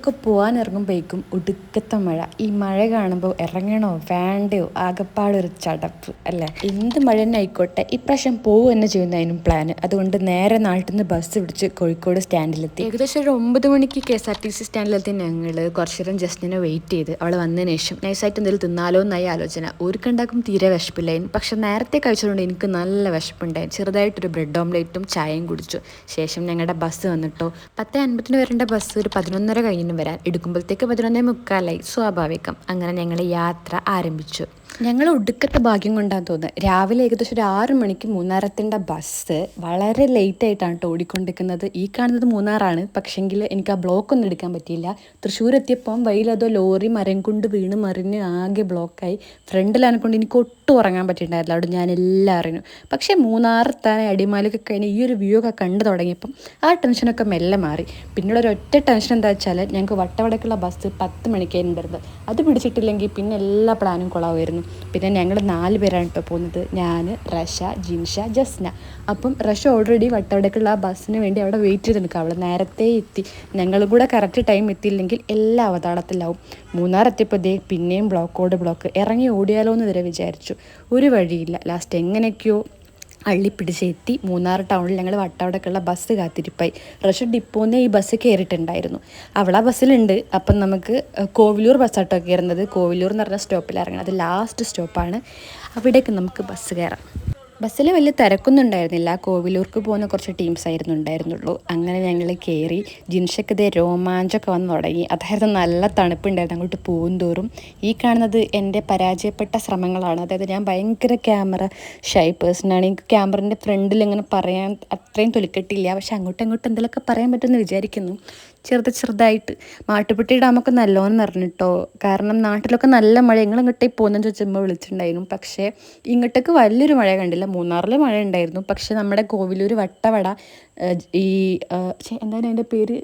இருக்க പോകാൻ ഇറങ്ങുമ്പോഴേക്കും ഒടുക്കത്തെ മഴ. ഈ മഴ കാണുമ്പോൾ ഇറങ്ങണോ? വേണ്ടയോ? ആകപ്പാടൊരു ചടപ്പ് അല്ലേ? എന്ത് മഴ തന്നെ ആയിക്കോട്ടെ. ഇപ്രാവശ്യം പോകുക തന്നെ ചെയ്യുന്നതിനും പ്ലാന് അതുകൊണ്ട് നേരെ നാട്ടിൽ നിന്ന് ബസ് പിടിച്ച് കോഴിക്കോട് സ്റ്റാൻഡിലെത്തി ഏകദേശം ഒരു ഒമ്പത് മണിക്ക് K S R T C സ്റ്റാൻഡിലെത്തി ഞങ്ങൾ കുറച്ചു നേരം ജസ്റ്റിനെ വെയിറ്റ് ചെയ്ത് അവൾ വന്നതിന് ശേഷം നൈസായിട്ട് എന്തെങ്കിലും തിന്നാലോ എന്നായി ആലോചന. ഒരുക്കുണ്ടാക്കും തീരെ വിശപ്പില്ലായിരുന്നു. പക്ഷെ നേരത്തെ കഴിച്ചതുകൊണ്ട് എനിക്ക് നല്ല വിശപ്പുണ്ടായി ചെറുതായിട്ടൊരു ബ്രെഡ് ഓംലേറ്റും ചായയും കുടിച്ചു. ശേഷം ഞങ്ങളുടെ ബസ് വന്നിട്ടോ. പത്ത് അൻപത്തിന് വരേണ്ട ബസ് ഒരു പതിനൊന്നര കഴിഞ്ഞു വരാൻ എടുക്കുമ്പോഴത്തേക്ക് പതിനൊന്നേ മുക്കാലായി. സ്വാഭാവികം. അങ്ങനെ ഞങ്ങൾ യാത്ര ആരംഭിച്ചു. ഞങ്ങൾ ഒടുക്കത്തെ ഭാഗ്യം കൊണ്ടാന്ന് തോന്നുന്നത് രാവിലെ ഏകദേശം ഒരു ആറ് മണിക്ക് മൂന്നാറത്തിന്റെ ബസ് വളരെ ലേറ്റ് ആയിട്ടാണ് ഓടിക്കൊണ്ടിരിക്കുന്നത്. ഈ കാണുന്നത് മൂന്നാറാണ്. പക്ഷെങ്കിൽ എനിക്ക് ആ ബ്ലോക്ക് ഒന്നും എടുക്കാൻ പറ്റിയില്ല. തൃശ്ശൂർ എത്തിയപ്പോൾ വഴിയിലതോ ലോറി മരം കൊണ്ട് വീണ് മറിഞ്ഞ് ആകെ ബ്ലോക്കായി ഫ്രണ്ടിലാണ് കൊണ്ട് എനിക്ക് ഒട്ടും ഉറങ്ങാൻ പറ്റിയിട്ടുണ്ടായിരുന്നില്ല. അവിടെ ഞാൻ എല്ലാം അറിഞ്ഞു. പക്ഷേ മൂന്നാറത്താനെ അടിമാലൊക്കെ കഴിഞ്ഞ് ഈ ഒരു വ്യൂ ഒക്കെ കണ്ടു തുടങ്ങിയപ്പം ആ ടെൻഷനൊക്കെ മെല്ലെ മാറി. പിന്നീട് ഒരു ഒറ്റ ടെൻഷൻ എന്താ വെച്ചാൽ ഞങ്ങൾക്ക് വട്ടവടക്കുള്ള ബസ് പത്ത് മണിക്കായിരുന്നു വരുന്നത്. അത് പിടിച്ചിട്ടില്ലെങ്കിൽ പിന്നെ എല്ലാ പ്ലാനും കുളമായിരുന്നു പിന്നെ ഞങ്ങൾ നാല് പേരാണ് ഇപ്പോൾ പോകുന്നത്. ഞാൻ റഷ ജിൻഷ ജസ്ന. അപ്പം റഷ ഓൾറെഡി വട്ടവടക്കുള്ള ആ ബസ്സിന് വേണ്ടി അവിടെ വെയിറ്റ് ചെയ്ത് നിൽക്കുക അവൾ നേരത്തെ എത്തി. ഞങ്ങളും കൂടെ കറക്റ്റ് ടൈം എത്തിയില്ലെങ്കിൽ എല്ലാ അവതാളത്തിലാവും. മൂന്നാർ എത്തിയപ്പോൾ ദേ പിന്നെയും ബ്ലോക്കോട് ബ്ലോക്ക് ഇറങ്ങി ഓടിയാലോ എന്ന് വരെ വിചാരിച്ചു. ഒരു വഴിയില്ല. ലാസ്റ്റ് എങ്ങനെയൊക്കെയോ അള്ളിപ്പിടിച്ച് എത്തി മൂന്നാർ ടൗണിൽ ഞങ്ങൾ വട്ടവടക്കുള്ള ബസ് കാത്തിരിപ്പായി. റഷ ഡിപ്പോന്ന് ഈ ബസ് കയറിയിട്ടുണ്ടായിരുന്നു അവൾ ആ ബസ്സിലുണ്ട് അപ്പം നമുക്ക് കോവിലൂർ ബസ്സാട്ടോ കയറുന്നത് കോവിലൂർ എന്ന് പറഞ്ഞ സ്റ്റോപ്പിൽ ഇറങ്ങണം. അത് ലാസ്റ്റ് സ്റ്റോപ്പാണ് അവിടേക്ക് നമുക്ക് ബസ് കയറാം ബസ്സിൽ വലിയ തിരക്കൊന്നും ഉണ്ടായിരുന്നില്ല കോവിലൂർക്ക് പോകുന്ന കുറച്ച് ടീംസ് ആയിരുന്നു ഉണ്ടായിരുന്നുള്ളൂ. അങ്ങനെ ഞങ്ങൾ കയറി ജിൻഷക്ക് ഇതേ രോമാഞ്ചമൊക്കെ വന്ന് തുടങ്ങി. അതായത് നല്ല തണുപ്പുണ്ടായിരുന്നു അങ്ങോട്ട് പോകും തോറും. ഈ കാണുന്നത് എന്റെ പരാജയപ്പെട്ട ശ്രമങ്ങളാണ്. അതായത് ഞാൻ ഭയങ്കര ക്യാമറ ഷൈ പേഴ്സണാണ് എനിക്ക് ക്യാമറന്റെ ഫ്രണ്ടിൽ ഇങ്ങനെ പറയാൻ അത്രയും തൊലിക്കെട്ടില്ല. പക്ഷെ അങ്ങോട്ടും ഇങ്ങോട്ടും എന്തെങ്കിലുമൊക്കെ പറയാൻ പറ്റുമെന്ന് വിചാരിക്കുന്നു. ചെറുത് ചെറുതായിട്ട്. മാട്ടുപ്പെട്ടി ഡാമൊക്കെ നല്ലോണം നിറഞ്ഞിട്ടോ. കാരണം നാട്ടിലൊക്കെ നല്ല മഴ. ഞങ്ങൾ ഇങ്ങോട്ടേക്ക് പോകുന്നതെന്ന് ചോദിച്ചപ്പോൾ വിളിച്ചിട്ടുണ്ടായിരുന്നു. പക്ഷേ ഇങ്ങോട്ടേക്ക് വലിയൊരു മഴ കണ്ടില്ല. മൂന്നാറിൽ മഴ ഉണ്ടായിരുന്നു. പക്ഷേ നമ്മുടെ കോവിലൂർ വട്ടവട ഈ എന്താണ് അതിന്റെ പേര്?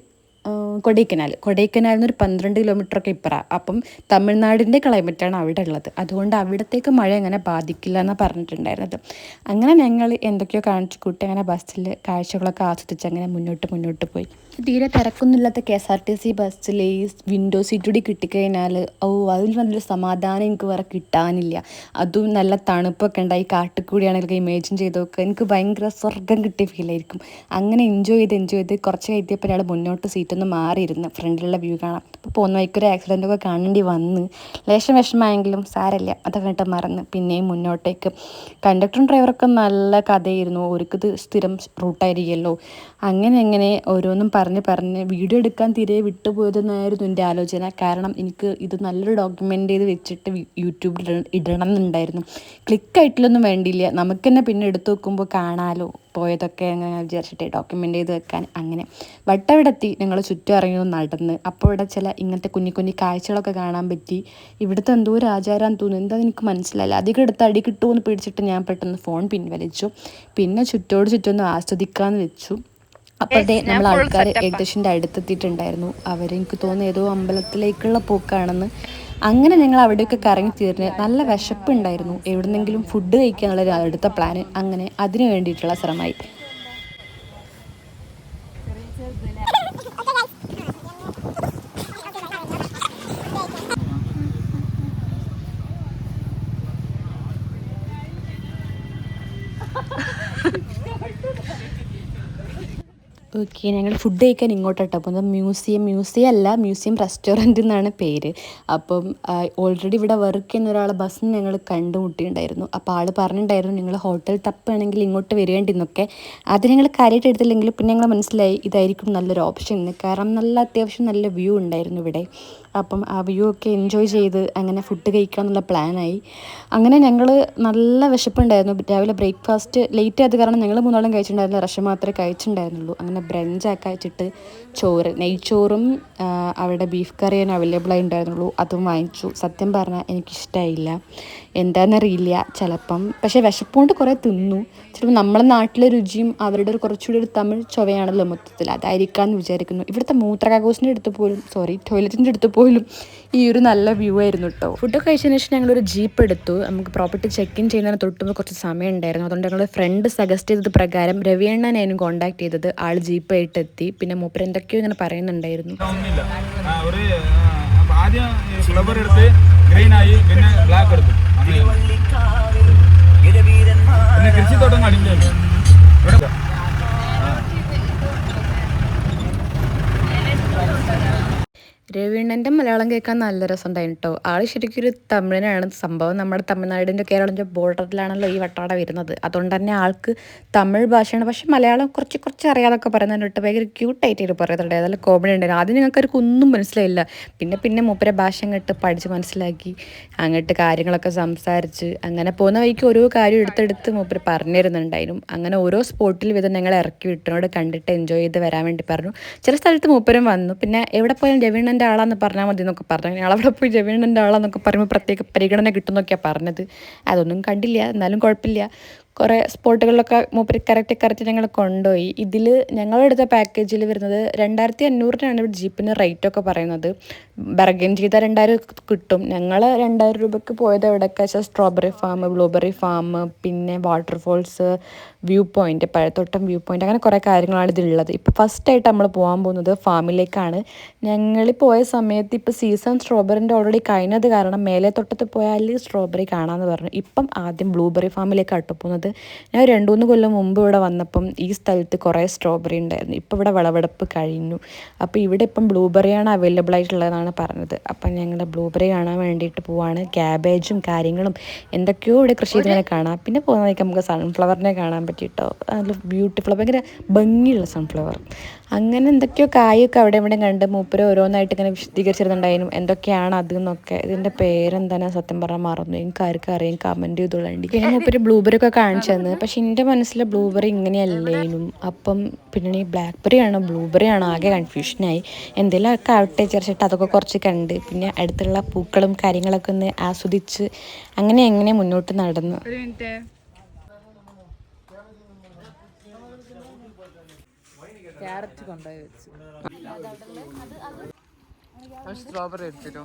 കൊടൈക്കനാൽ. കൊടൈക്കനാലിൽ നിന്ന് ഒരു പന്ത്രണ്ട് കിലോമീറ്ററൊക്കെ ഇപ്പറ. അപ്പം തമിഴ്നാടിന്റെ ക്ലൈമറ്റാണ് അവിടെ ഉള്ളത്. അതുകൊണ്ട് അവിടത്തേക്ക് മഴ അങ്ങനെ ബാധിക്കില്ല എന്നാണ് പറഞ്ഞിട്ടുണ്ടായിരുന്നത്. അങ്ങനെ ഞങ്ങൾ എന്തൊക്കെയോ കാണിച്ചു കൂട്ടി അങ്ങനെ ബസ്സിൽ കാഴ്ചകളൊക്കെ ആസ്വദിച്ച് അങ്ങനെ മുന്നോട്ട് മുന്നോട്ട് പോയി. തീരെ തിരക്കൊന്നുമില്ലാത്ത K S R T C ബസ്സിൽ ഈ വിൻഡോ സീറ്റ് കൂടി കിട്ടിക്കഴിഞ്ഞാൽ ഓ അതിൽ നല്ലൊരു സമാധാനം എനിക്ക് വേറെ കിട്ടാനില്ല. അതും നല്ല തണുപ്പൊക്കെ ഉണ്ടായി കാട്ടിൽ കൂടിയാണെങ്കിൽ ഇമേജിൻ ചെയ്ത് നോക്കുക എനിക്ക് ഭയങ്കര സ്വർഗം കിട്ടിയ ഫീലായിരിക്കും അങ്ങനെ എൻജോയ് ചെയ്ത് എൻജോയ് ചെയ്ത് കുറച്ച് കഴിഞ്ഞപ്പോൾ ഒരാൾ മുന്നോട്ട് സീറ്റൊന്ന് മാറിയിരുന്ന്. ഫ്രണ്ടിലുള്ള വ്യൂ കാണാം അപ്പോൾ പോകുന്ന വഴിക്കൊരു ആക്സിഡന്റൊക്കെ കാണേണ്ടി വന്ന്. ലേശം വിഷമമായെങ്കിലും സാരല്ല അതൊക്കെ കണ്ടിട്ട് മറന്ന്. പിന്നെയും മുന്നോട്ടേക്ക്. കണ്ടക്ടറും ഡ്രൈവറൊക്കെ നല്ല കഥയായിരുന്നു. ഒരുക്കത് സ്ഥിരം റൂട്ടായിരിക്കുമല്ലോ അങ്ങനെ അങ്ങനെ ഓരോന്നും പറഞ്ഞ് പറഞ്ഞ് വീഡിയോ എടുക്കാൻ തീരെ വിട്ടുപോയതെന്നായിരുന്നു എന്റെ ആലോചന. കാരണം എനിക്ക് ഇത് നല്ലൊരു ഡോക്യുമെന്റ് ചെയ്ത് വെച്ചിട്ട് യൂട്യൂബിൽ ഇടണം എന്നുണ്ടായിരുന്നു ക്ലിക്കായിട്ടില്ലൊന്നും വേണ്ടിയില്ല. നമുക്ക് തന്നെ പിന്നെ എടുത്തു നോക്കുമ്പോൾ കാണാലോ പോയതൊക്കെ അങ്ങനെ വിചാരിച്ചിട്ട് ഡോക്യുമെന്റ് ചെയ്ത് വെക്കാൻ അങ്ങനെ. വട്ടവിടെത്തി ഞങ്ങൾ ചുറ്റും ഇറങ്ങി നടന്ന്. അപ്പോൾ ഇവിടെ ചില ഇങ്ങനത്തെ കുഞ്ഞി കുഞ്ഞി കാഴ്ചകളൊക്കെ കാണാൻ പറ്റി. ഇവിടുത്തെ എന്തോ ഒരു ആചാരം തോന്നുന്നു. എന്താ എനിക്ക് മനസ്സിലായില്ല. അധികം എടുത്ത് അടി കിട്ടുമെന്ന് പേടിച്ചിട്ട് ഞാൻ പെട്ടെന്ന് ഫോൺ പിൻവലിച്ചു. പിന്നെ ചുറ്റോട് ചുറ്റൊന്ന് ആസ്വദിക്കാമെന്ന് വെച്ചു. അപ്പോഴത്തെ നമ്മൾ ആൾക്കാർ ഏകദേശം അടുത്തെത്തിയിട്ടുണ്ടായിരുന്നു. അവരെനിക്ക് തോന്നുന്നു ഏതോ അമ്പലത്തിലേക്കുള്ള പോക്കാണെന്ന്. അങ്ങനെ ഞങ്ങൾ അവിടെയൊക്കെ കറങ്ങി തീർന്ന് നല്ല വിശപ്പുണ്ടായിരുന്നു. എവിടെന്നെങ്കിലും ഫുഡ് കഴിക്കാനുള്ള അടുത്ത പ്ലാന് അങ്ങനെ അതിനു വേണ്ടിയിട്ടുള്ള ശ്രമമായി. ഓക്കെ ഞങ്ങൾ ഫുഡ് കഴിക്കാൻ ഇങ്ങോട്ടാട്ടോ. അപ്പം മ്യൂസിയം മ്യൂസിയം അല്ല മ്യൂസിയം റെസ്റ്റോറന്റ് എന്നാണ് പേര്. അപ്പം ഓൾറെഡി ഇവിടെ വർക്ക് ചെയ്യുന്ന ഒരാളെ ബസ്സിന് ഞങ്ങൾ കണ്ടുമുട്ടിയിട്ടുണ്ടായിരുന്നു. അപ്പോൾ ആൾ പറഞ്ഞിട്ടുണ്ടായിരുന്നു നിങ്ങൾ ഹോട്ടൽ തപ്പാണെങ്കിൽ ഇങ്ങോട്ട് വരേണ്ടിന്നൊക്കെ. അത് ഞങ്ങൾ കാര്യമായിട്ട് എടുത്തില്ലെങ്കിൽ പിന്നെ ഞങ്ങൾ മനസ്സിലായി ഇതായിരിക്കും നല്ലൊരു ഓപ്ഷൻ എന്ന് കാരണം നല്ല അത്യാവശ്യം നല്ല വ്യൂ ഉണ്ടായിരുന്നു ഇവിടെ. അപ്പം ആ വ്യൂ ഒക്കെ എൻജോയ് ചെയ്ത് അങ്ങനെ ഫുഡ് കഴിക്കാന്നുള്ള പ്ലാനായി അങ്ങനെ ഞങ്ങൾ നല്ല വിശപ്പുണ്ടായിരുന്നു. രാവിലെ ബ്രേക്ക്ഫാസ്റ്റ് ലേറ്റ് ആയത് കാരണം ഞങ്ങൾ മൂന്നോളം കഴിച്ചിട്ടുണ്ടായിരുന്നില്ല. റഷ മാത്രമേ കഴിച്ചിട്ടുണ്ടായിരുന്നുള്ളൂ. അങ്ങനെ ബ്രഞ്ചൊക്കെ വെച്ചിട്ട് ചോറ് നെയ്ച്ചോറും അവിടെ ബീഫ് കറിയാണ് അവൈലബിൾ ആയി ഉണ്ടായിരുന്നുള്ളൂ അതും വാങ്ങിച്ചു. സത്യം പറഞ്ഞാൽ എനിക്കിഷ്ടമായില്ല എന്താണെന്നറിയില്ല ചിലപ്പം. പക്ഷേ വിശപ്പുകൊണ്ട് കുറേ തിന്നു. ചിലപ്പോൾ നമ്മുടെ നാട്ടിലെ രുചിയും അവരുടെ ഒരു കുറച്ചുകൂടി ഒരു തമിഴ് ചൊവയാണല്ലോ മൊത്തത്തിൽ. അതായിരിക്കാമെന്ന് വിചാരിക്കുന്നു. ഇവിടുത്തെ മൂത്രകാഘോഷിന്റെ അടുത്ത് പോലും സോറി ടോയ്ലറ്റിന്റെ അടുത്ത് പോലും ഈ ഒരു നല്ല വ്യൂ ആയിരുന്നു കേട്ടോ ഫുഡ് കഴിച്ചതിന് ശേഷം ഞങ്ങളൊരു ജീപ്പ് എടുത്തു. നമുക്ക് പ്രോപ്പർട്ടി ചെക്ക് ഇൻ ചെയ്യുന്നതിന് തൊട്ടുമ്പോൾ കുറച്ച് സമയം ഉണ്ടായിരുന്നു അതുകൊണ്ട് ഞങ്ങൾ ഫ്രണ്ട് സജസ്റ്റ് ചെയ്തത് പ്രകാരം രവിയണ്ണനായിരുന്നു കോൺടാക്ട് ചെയ്തത്. ആൾ ജീപ്പായിട്ട് എത്തി പിന്നെ മൂപ്പർ എന്തൊക്കെയോ ഇങ്ങനെ പറയുന്നുണ്ടായിരുന്നു. ഒരു ആദ്യം ഫ്ലവർ എടുത്ത് ഗ്രീൻ ആയി പിന്നെ ബ്ലാക്ക് എടുത്തു. പിന്നെ കൃഷിത്തോട്ടം ഇവിടെ രവീണന്റെ മലയാളം കേൾക്കാൻ നല്ല രസമുണ്ടായിരുന്നു കേട്ടോ ആൾ ശരിക്കും ഒരു തമിഴനാണ്. സംഭവം നമ്മുടെ തമിഴ്നാടിന്റെ കേരളത്തിന്റെ ബോർഡറിലാണല്ലോ ഈ വട്ടാട വരുന്നത്. അതുകൊണ്ട് തന്നെ ആൾക്ക് തമിഴ് ഭാഷയാണ്. പക്ഷെ മലയാളം കുറച്ച് കുറച്ച് അറിയാതൊക്കെ പറയുന്നുണ്ട് കേട്ടോ ഭയങ്കര ക്യൂട്ടായിട്ട് പറയുന്നുണ്ട് അതെല്ലാം കോമഡി ഉണ്ടായിരുന്നു ആദ്യം ഞങ്ങൾക്കൊരു ഒന്നും മനസ്സിലായില്ല. പിന്നെ പിന്നെ മൂപ്പരെ ഭാഷ അങ്ങോട്ട് പഠിച്ച് മനസ്സിലാക്കി അങ്ങോട്ട് കാര്യങ്ങളൊക്കെ സംസാരിച്ച് അങ്ങനെ പോകുന്ന വഴിക്ക് ഓരോ കാര്യം എടുത്തെടുത്ത് മൂപ്പര് പറഞ്ഞു തരുന്നുണ്ടായിരുന്നു അങ്ങനെ ഓരോ സ്പോട്ടിൽ വിധം ഞങ്ങൾ ഇറക്കി വിട്ടിനോട് കണ്ടിട്ട് എൻജോയ് ചെയ്ത് വരാൻ വേണ്ടി പറഞ്ഞു. ചില സ്ഥലത്ത് മൂപ്പരും വന്നു. പിന്നെ എവിടെ പോയാലും രവീണന്റെ ആളാന്ന് പറഞ്ഞാൽ മതി എന്നൊക്കെ പറഞ്ഞു. അങ്ങനെ അവിടെ പോയി ജമീനന്റെ ആളാന്നൊക്കെ പറയുമ്പോൾ പ്രത്യേക പരിഗണന കിട്ടുമെന്നൊക്കെയാണ് പറഞ്ഞത്. അതൊന്നും കണ്ടില്ല. എന്നാലും കുഴപ്പമില്ല. കുറേ സ്പോട്ടുകളിലൊക്കെ മൂപ്പര് കറക്റ്റ് കറക്റ്റ് ഞങ്ങൾ കൊണ്ടുപോയി. ഇതിൽ ഞങ്ങളെടുത്ത പാക്കേജിൽ വരുന്നത് രണ്ടായിരത്തി അഞ്ഞൂറിനാണ് ഇവിടെ ജീപ്പിന് റേറ്റൊക്കെ പറയുന്നത്. ബർഗൻ ചെയ്താൽ രണ്ടായിരം കിട്ടും. ഞങ്ങൾ രണ്ടായിരം രൂപയ്ക്ക് പോയത് എവിടെയൊക്കെ വെച്ചാൽ സ്ട്രോബെറി ഫാം ബ്ലൂബെറി ഫാം പിന്നെ വാട്ടർഫോൾസ് വ്യൂ പോയിന്റ് പഴത്തോട്ടം വ്യൂ പോയിന്റ് അങ്ങനെ കുറേ കാര്യങ്ങളാണ് ഇതിലുള്ളത്. ഇപ്പോൾ ഫസ്റ്റ് ആയിട്ട് നമ്മൾ പോകാൻ പോകുന്നത് ഫാമിലേക്കാണ് ഞങ്ങൾ പോയ സമയത്ത് ഇപ്പോൾ സീസൺ സ്ട്രോബെറിന്റെ ഓൾറെഡി കഴിഞ്ഞത് കാരണം മേലെ തൊട്ടത്ത് പോയാൽ സ്ട്രോബെറി കാണാമെന്ന് പറഞ്ഞു. ഇപ്പം ആദ്യം ബ്ലൂബെറി ഫാമിലേക്കാണ് കേട്ടോ പോകുന്നത് ഞാൻ രണ്ട് മൂന്ന് കൊല്ലം മുമ്പ് ഇവിടെ വന്നപ്പം ഈ സ്ഥലത്ത് കുറേ സ്ട്രോബെറി ഉണ്ടായിരുന്നു. ഇപ്പോൾ ഇവിടെ വിളവെടുപ്പ് കഴിഞ്ഞു. അപ്പോൾ ഇവിടെ ഇപ്പം ബ്ലൂബെറിയാണ് അവൈലബിൾ ആയിട്ടുള്ളതെന്നാണ് പറഞ്ഞത്. അപ്പം ഞങ്ങൾ ബ്ലൂബെറി കാണാൻ വേണ്ടിയിട്ട് പോവാണ്. ക്യാബേജും കാര്യങ്ങളും എന്തൊക്കെയോ ഇവിടെ കൃഷി ചെയ്തതിനെ കാണാം. പിന്നെ പോകുന്നതൊക്കെ നമുക്ക് സൺഫ്ലവറിനെ കാണാൻ പറ്റിയിട്ടോ നല്ല ബ്യൂട്ടിഫുൾ ഭയങ്കര ഭംഗിയുള്ള സൺഫ്ലവർ അങ്ങനെ എന്തൊക്കെയോ കായൊക്കെ അവിടെ ഇവിടെ കണ്ട് മൂപ്പര് ഓരോന്നായിട്ട് ഇങ്ങനെ വിശദീകരിച്ചിരുന്നുണ്ടായിരുന്നു. എന്തൊക്കെയാണ് അത് എന്നൊക്കെ. ഇതിന്റെ പേരെന്താണ്? സത്യം പറഞ്ഞാൽ മറന്നു. എനിക്ക് ആർക്കും അറിയാം കമന്റ് ചെയ്തോളണ്ടി പിന്നെ മൂപ്പര് ബ്ലൂബെറി ഒക്കെ കാണിച്ചു തന്നത് പക്ഷെ എന്റെ മനസ്സിൽ ബ്ലൂബെറി ഇങ്ങനെയല്ലേനും. അപ്പം പിന്നെ ഈ ബ്ലാക്ക്ബെറി ആണോ? ബ്ലൂബെറി ആണോ? ആകെ കൺഫ്യൂഷനായി എന്തെങ്കിലും ഒക്കെ ആവട്ടെ ചേർച്ചിട്ട് അതൊക്കെ കുറച്ച് കണ്ട്. പിന്നെ അടുത്തുള്ള പൂക്കളും കാര്യങ്ങളൊക്കെ ഒന്ന് ആസ്വദിച്ച് അങ്ങനെ എങ്ങനെ മുന്നോട്ട് നടന്നു. ക്യാരറ്റ് കൊണ്ടുപോയി വെച്ചു. സ്ട്രോബെറി എടുത്തിട്ടോ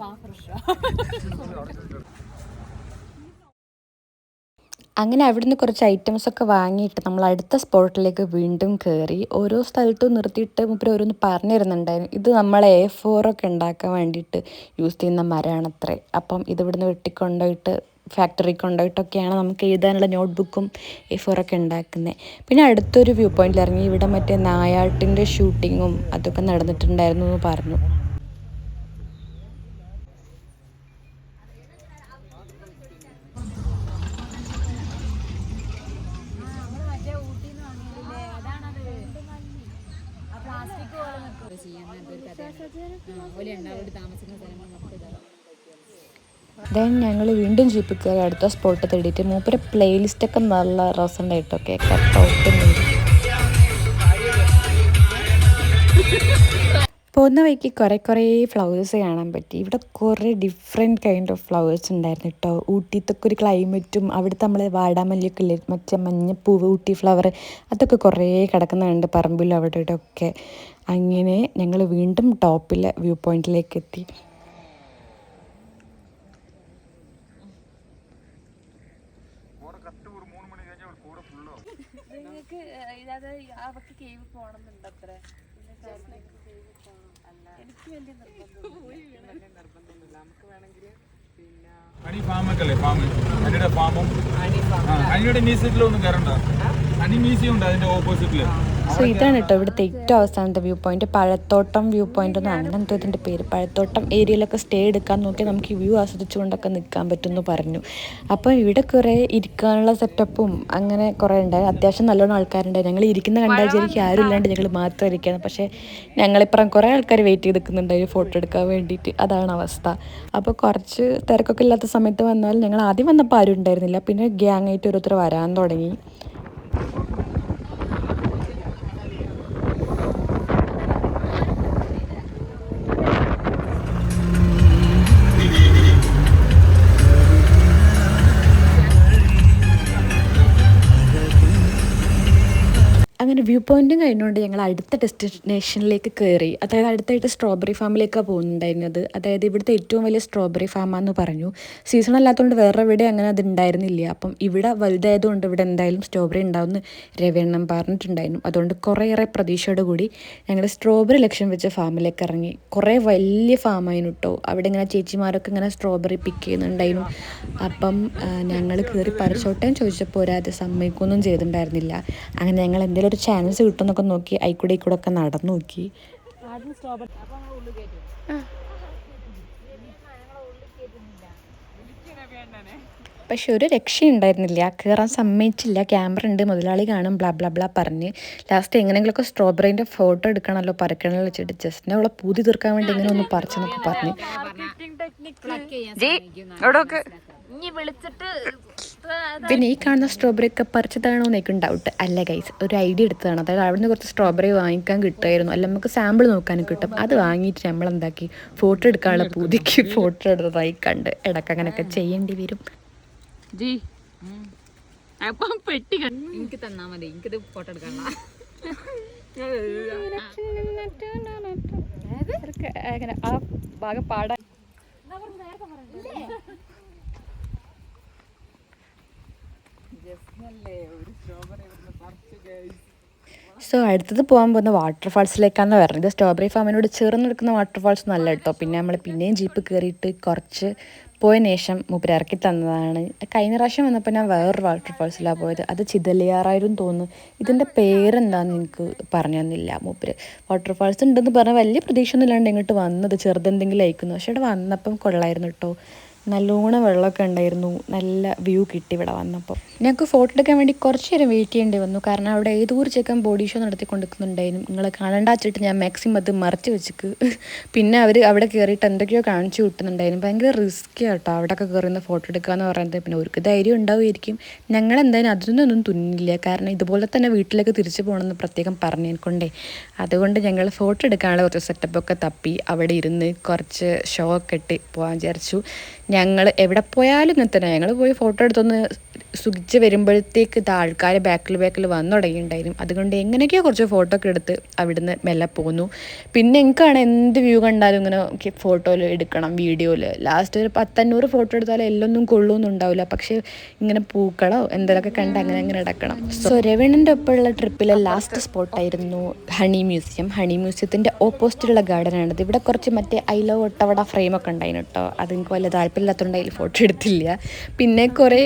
അങ്ങനെ അവിടുന്ന് കുറച്ച് ഐറ്റംസ് ഒക്കെ വാങ്ങിയിട്ട് നമ്മൾ അടുത്ത സ്പോട്ടിലേക്ക് വീണ്ടും കയറി ഓരോ സ്ഥലത്തും നിർത്തിയിട്ട് മുപ്പര് ഓരോന്ന് പറഞ്ഞിരുന്നുണ്ടായിരുന്നു. ഇത് നമ്മൾ എ ഫോറൊക്കെ ഉണ്ടാക്കാൻ വേണ്ടിയിട്ട് യൂസ് ചെയ്യുന്ന മരമാണത്രേ അപ്പം ഇതിവിടുന്ന് വെട്ടിക്കൊണ്ടോയിട്ട് വെട്ടിക്കൊണ്ടുപോയിട്ട് ഫാക്ടറി കൊണ്ടുപോയിട്ടൊക്കെയാണ് നമുക്ക് എഴുതാനുള്ള നോട്ട്ബുക്കും എ ഫോറൊക്കെ ഉണ്ടാക്കുന്നത്. പിന്നെ അടുത്തൊരു വ്യൂ പോയിന്റിൽ ഇറങ്ങി ഇവിടെ മറ്റേ നായാട്ടിന്റെ ഷൂട്ടിങ്ങും അതൊക്കെ നടന്നിട്ടുണ്ടായിരുന്നു എന്ന് പറഞ്ഞു. ദെൻ ഞങ്ങൾ വീണ്ടും ജീപ്പിൽ കയറി അടുത്ത സ്പോട്ട് തേടിയിട്ട് മൂപ്പര് പ്ലേലിസ്റ്റൊക്കെ നല്ല റസണ്ടായിട്ടോ കേട്ടോ. പോകുന്ന വഴിക്ക് കുറേ കുറേ ഫ്ലവേഴ്സ് കാണാൻ പറ്റി. ഇവിടെ കുറേ ഡിഫറെന്റ് കൈൻഡ് ഓഫ് ഫ്ലവേഴ്സ് ഉണ്ടായിരുന്നു കേട്ടോ. ഊട്ടിത്തൊക്കെ ഒരു ക്ലൈമറ്റും അവിടുത്തെ നമ്മൾ വാടാമല്ലിയൊക്കെ ഇല്ലേ മറ്റേ മഞ്ഞപ്പൂവ് ഊട്ടി ഫ്ലവർ അതൊക്കെ കുറേ കിടക്കുന്നുണ്ട് പറമ്പിലും അവിടെ ഇവിടെ ഒക്കെ അങ്ങനെ ഞങ്ങൾ വീണ്ടും ടോപ്പിലെ വ്യൂ പോയിന്റിലേക്ക് എത്തി നിങ്ങൾക്ക് ഇതായത് അവർക്ക് കേവ് പോകണമെന്നുണ്ട് അത്ര എനിക്ക് വലിയ നിർബന്ധമില്ല ഹണി ഫാമൊക്കെ അല്ലേ? ഫാം. അനിയുടെ ഫാമും. അനിയുടെ മ്യൂസിയത്തിലൊന്നും കയറണ്ട. ഹണി മ്യൂസിയം ഉണ്ട് അതിന്റെ ഓപ്പോസിറ്റിൽ. സോ ഇതാണ് കേട്ടോ ഇവിടുത്തെ ഏറ്റവും അവസാനത്തെ വ്യൂ പോയിന്റ് പഴത്തോട്ടം വ്യൂ പോയിന്റ് എന്നാണ് അങ്ങനത്തെ എന്തോ ഇതിന്റെ പേര്. പഴത്തോട്ടം ഏരിയയിലൊക്കെ സ്റ്റേ എടുക്കാൻ നോക്കി നമുക്ക് ഈ വ്യൂ ആസ്വദിച്ചുകൊണ്ടൊക്കെ നിൽക്കാൻ പറ്റുമെന്ന് പറഞ്ഞു. അപ്പോൾ ഇവിടെ കുറേ ഇരിക്കാനുള്ള സെറ്റപ്പും അങ്ങനെ കുറേ ഉണ്ടായി. അത്യാവശ്യം നല്ലോണം ആൾക്കാരുണ്ടായി. ഞങ്ങൾ ഇരിക്കുന്ന കണ്ടാൽ ശരിക്കും ആരും ഇല്ലാണ്ട് ഞങ്ങൾ മാത്രം ഇരിക്കുകയാണ്. പക്ഷേ ഞങ്ങളിപ്പുറം കുറേ ആൾക്കാർ വെയിറ്റ് ചെയ്ത് നിൽക്കുന്നുണ്ടായി ഫോട്ടോ എടുക്കാൻ വേണ്ടിയിട്ട്. അതാണ് അവസ്ഥ. അപ്പോൾ കുറച്ച് തിരക്കൊക്കെ ഇല്ലാത്ത സമയത്ത് വന്നാൽ ഞങ്ങൾ ആദ്യം വന്നപ്പോൾ ആരും ഉണ്ടായിരുന്നില്ല. പിന്നെ ഗ്യാങ് ആയിട്ട് ഓരോരുത്തർ വരാൻ തുടങ്ങി. Thank you. അങ്ങനെ വ്യൂ പോയിന്റും കഴിഞ്ഞുകൊണ്ട് ഞങ്ങൾ അടുത്ത ഡെസ്റ്റിനേഷനിലേക്ക് കയറി അതായത് അടുത്തായിട്ട് സ്ട്രോബെറി ഫാമിലേക്കാണ് പോകുന്നുണ്ടായിരുന്നത് അതായത് ഇവിടുത്തെ ഏറ്റവും വലിയ സ്ട്രോബെറി ഫാമാന്ന് പറഞ്ഞു. സീസൺ അല്ലാത്തതുകൊണ്ട് വേറെ എവിടെ അങ്ങനെ അത് ഉണ്ടായിരുന്നില്ല അപ്പം ഇവിടെ വലുതായതുകൊണ്ട് ഇവിടെ എന്തായാലും സ്ട്രോബെറി ഉണ്ടാവുമെന്ന് രവിയണ്ണം പറഞ്ഞിട്ടുണ്ടായിരുന്നു. അതുകൊണ്ട് കുറേയേറെ പ്രതീക്ഷയോട് കൂടി ഞങ്ങൾ സ്ട്രോബെറി ലക്ഷ്യം വെച്ച ഫാമിലേക്ക് ഇറങ്ങി കുറേ വലിയ ഫാമായിരുന്നു കേട്ടോ അവിടെ ഇങ്ങനെ ചേച്ചിമാരൊക്കെ ഇങ്ങനെ സ്ട്രോബെറി പിക്ക് ചെയ്യുന്നുണ്ടായിരുന്നു. അപ്പം ഞങ്ങൾ കയറി പറിച്ചോട്ടേന്ന് ചോദിച്ചപ്പോൾ ഒരാത് സമ്മതിക്കൊന്നും ചെയ്തിട്ടുണ്ടായിരുന്നില്ല. അങ്ങനെ ഞങ്ങൾ എന്തെങ്കിലും ഒരു ചാൻസ് കിട്ടുമെന്നൊക്കെ നോക്കി അയിക്കൂടെ ഇക്കൂടെ ഒക്കെ നടന്നു നോക്കി. പക്ഷെ ഒരു രക്ഷയുണ്ടായിരുന്നില്ല കയറാൻ സമ്മതിച്ചില്ല. ക്യാമറ ഉണ്ട് മുതലാളി കാണും ബ്ലാ ബ്ലാ ബ്ലാ പറഞ്ഞ്. ലാസ്റ്റ് എങ്ങനെയെങ്കിലുമൊക്കെ സ്ട്രോബെറിന്റെ ഫോട്ടോ എടുക്കണമല്ലോ പറിക്കണമല്ലോ വെച്ചിട്ട്. ജസ്റ്റിനെ അവളെ പൂതി തീർക്കാൻ വേണ്ടി ഇങ്ങനെ ഒന്ന് പറിച്ചെന്നൊക്കെ പറഞ്ഞ്. ഇനി വിളിച്ചിട്ട് പിന്നെ ഈ കാണുന്ന സ്ട്രോബെറി ഒക്കെ പറിച്ചതാണോ എന്നൊക്കെ ഡൗട്ട് അല്ല ഗൈസ് ഒരു ഐഡിയ എടുത്തതാണ്. അതായത് അവിടെ നിന്ന് കുറച്ച് സ്ട്രോബെറി വാങ്ങിക്കാൻ കിട്ടുമായിരുന്നു. അല്ല നമുക്ക് സാമ്പിൾ നോക്കാനും കിട്ടും. അത് വാങ്ങിയിട്ട് നമ്മൾ എന്താക്കി ഫോട്ടോ എടുക്കാനുള്ള പൂതിക്ക് ഫോട്ടോ എടുത്തതായി കണ്ട്. ഇടയ്ക്ക് അങ്ങനെയൊക്കെ ചെയ്യേണ്ടി വരും. ജി. അപ്പം പെട്ടി എനിക്ക് തന്നാ മതി. എനിക്കിത് ഫോട്ടോ അങ്ങനെ ആ ഭാഗം പാടാൻ സോ അടുത്തത് പോകാൻ പോകുന്ന വാട്ടർഫാൾസിലേക്കാണെന്ന് പറഞ്ഞത് സ്ട്രോബെറി ഫാമിനോട് ചേർന്ന് നിൽക്കുന്ന വാട്ടർഫാൾസ് നല്ല കേട്ടോ. പിന്നെ നമ്മൾ പിന്നെയും ജീപ്പ് കയറിയിട്ട് കുറച്ച് പോയ ശേഷം മൂപ്പര് ഇറക്കി തന്നതാണ്. കഴിഞ്ഞ പ്രാവശ്യം വന്നപ്പോൾ ഞാൻ വേറൊരു വാട്ടർഫാൾസിലാണ് പോയത്. അത് ചിതലിയാറായിരുന്നു തോന്നുന്നു. ഇതിന്റെ പേരെന്താണെന്ന് എനിക്ക് പറഞ്ഞു തന്നില്ല മൂപ്പര്. വാട്ടർഫാൾസ് ഉണ്ടെന്ന് പറഞ്ഞാൽ വലിയ പ്രതീക്ഷയൊന്നും ഇല്ലാണ്ട് ഇങ്ങോട്ട് വന്നത്. ചെറുതെന്തെങ്കിലും അയക്കുന്നു. പക്ഷേ ഇവിടെ വന്നപ്പം കൊള്ളായിരുന്നു കേട്ടോ. നല്ലോണം വെള്ളമൊക്കെ ഉണ്ടായിരുന്നു. നല്ല വ്യൂ കിട്ടി ഇവിടെ വന്നപ്പോൾ ഞങ്ങൾക്ക് ഫോട്ടോ എടുക്കാൻ വേണ്ടി കുറച്ച് നേരം വെയിറ്റ് ചെയ്യേണ്ടി വന്നു. കാരണം അവിടെ ഏതോ ഒരു ചെക്കൻ ബോഡി ഷോ നടത്തിക്കൊണ്ടിരിക്കുന്നുണ്ടായിരുന്നു. നിങ്ങളെ കാണണ്ട വെച്ചിട്ട് ഞാൻ മാക്സിമം അത് മറച്ച് വെച്ചിക്ക്. പിന്നെ അവർ അവിടെ കയറിയിട്ട് എന്തൊക്കെയോ കാണിച്ചു കിട്ടുന്നുണ്ടായിരുന്നു ഭയങ്കര റിസ്ക് കേട്ടോ അവിടെയൊക്കെ കയറുന്ന ഫോട്ടോ എടുക്കുക എന്ന് പറയുന്നത്. പിന്നെ അവർക്ക് ധൈര്യം ഉണ്ടാവുമായിരിക്കും. ഞങ്ങൾ എന്തായാലും അതിനൊന്നും തുന്നില്ല കാരണം ഇതുപോലെ തന്നെ വീട്ടിലേക്ക് തിരിച്ചു പോകണമെന്ന് പ്രത്യേകം പറഞ്ഞേക്കൊണ്ടേ. അതുകൊണ്ട് ഞങ്ങൾ ഫോട്ടോ എടുക്കാനുള്ള കുറച്ച് സെറ്റപ്പൊക്കെ തപ്പി അവിടെ ഇരുന്ന് കുറച്ച് ഷോ ഒക്കെ ഇട്ട് പോകാൻ വിചാരിച്ചു. ഞങ്ങൾ എവിടെ പോയാലും ഇങ്ങനെ ഞങ്ങൾ പോയി ഫോട്ടോ എടുത്തൊന്ന് സുഖിച്ച് വരുമ്പോഴത്തേക്ക് ഇത് ആൾക്കാർ ബാക്കിൽ ബാക്കിൽ വന്നു തുടങ്ങിയിട്ടുണ്ടായിരുന്നു. അതുകൊണ്ട് എങ്ങനെയൊക്കെയോ കുറച്ച് ഫോട്ടോ ഒക്കെ എടുത്ത് അവിടുന്ന് മെല്ലെ പോന്നു. പിന്നെ എനിക്കാണ് എന്ത് വ്യൂ കണ്ടാലും ഇങ്ങനെ ഫോട്ടോയിൽ എടുക്കണം വീഡിയോയിൽ ലാസ്റ്റ് ഒരു പത്തഞ്ഞൂറ് ഫോട്ടോ എടുത്താലും എല്ലൊന്നും കൊള്ളുമെന്നുണ്ടാവില്ല പക്ഷേ ഇങ്ങനെ പൂക്കളോ എന്തെങ്കിലുമൊക്കെ കണ്ട് അങ്ങനെ അങ്ങനെ നടക്കണം. സോ രവീണിന്റെ ഒപ്പമുള്ള ട്രിപ്പിലെ ലാസ്റ്റ് സ്പോട്ടായിരുന്നു ഹണി മ്യൂസിയം ഹണി മ്യൂസിയത്തിന്റെ ഓപ്പോസിറ്റുള്ള ഗാർഡനാണിത് ഇവിടെ കുറച്ച് മറ്റേ ഐ ലവ് ഒട്ടവട ഫ്രെയിമൊക്കെ ഉണ്ടായിരുന്നു കേട്ടോ. അത് എനിക്ക് വലിയ താല്പര്യമില്ലാത്തതുകൊണ്ട് അതിൽ ഫോട്ടോ എടുത്തില്ല. പിന്നെ കുറേ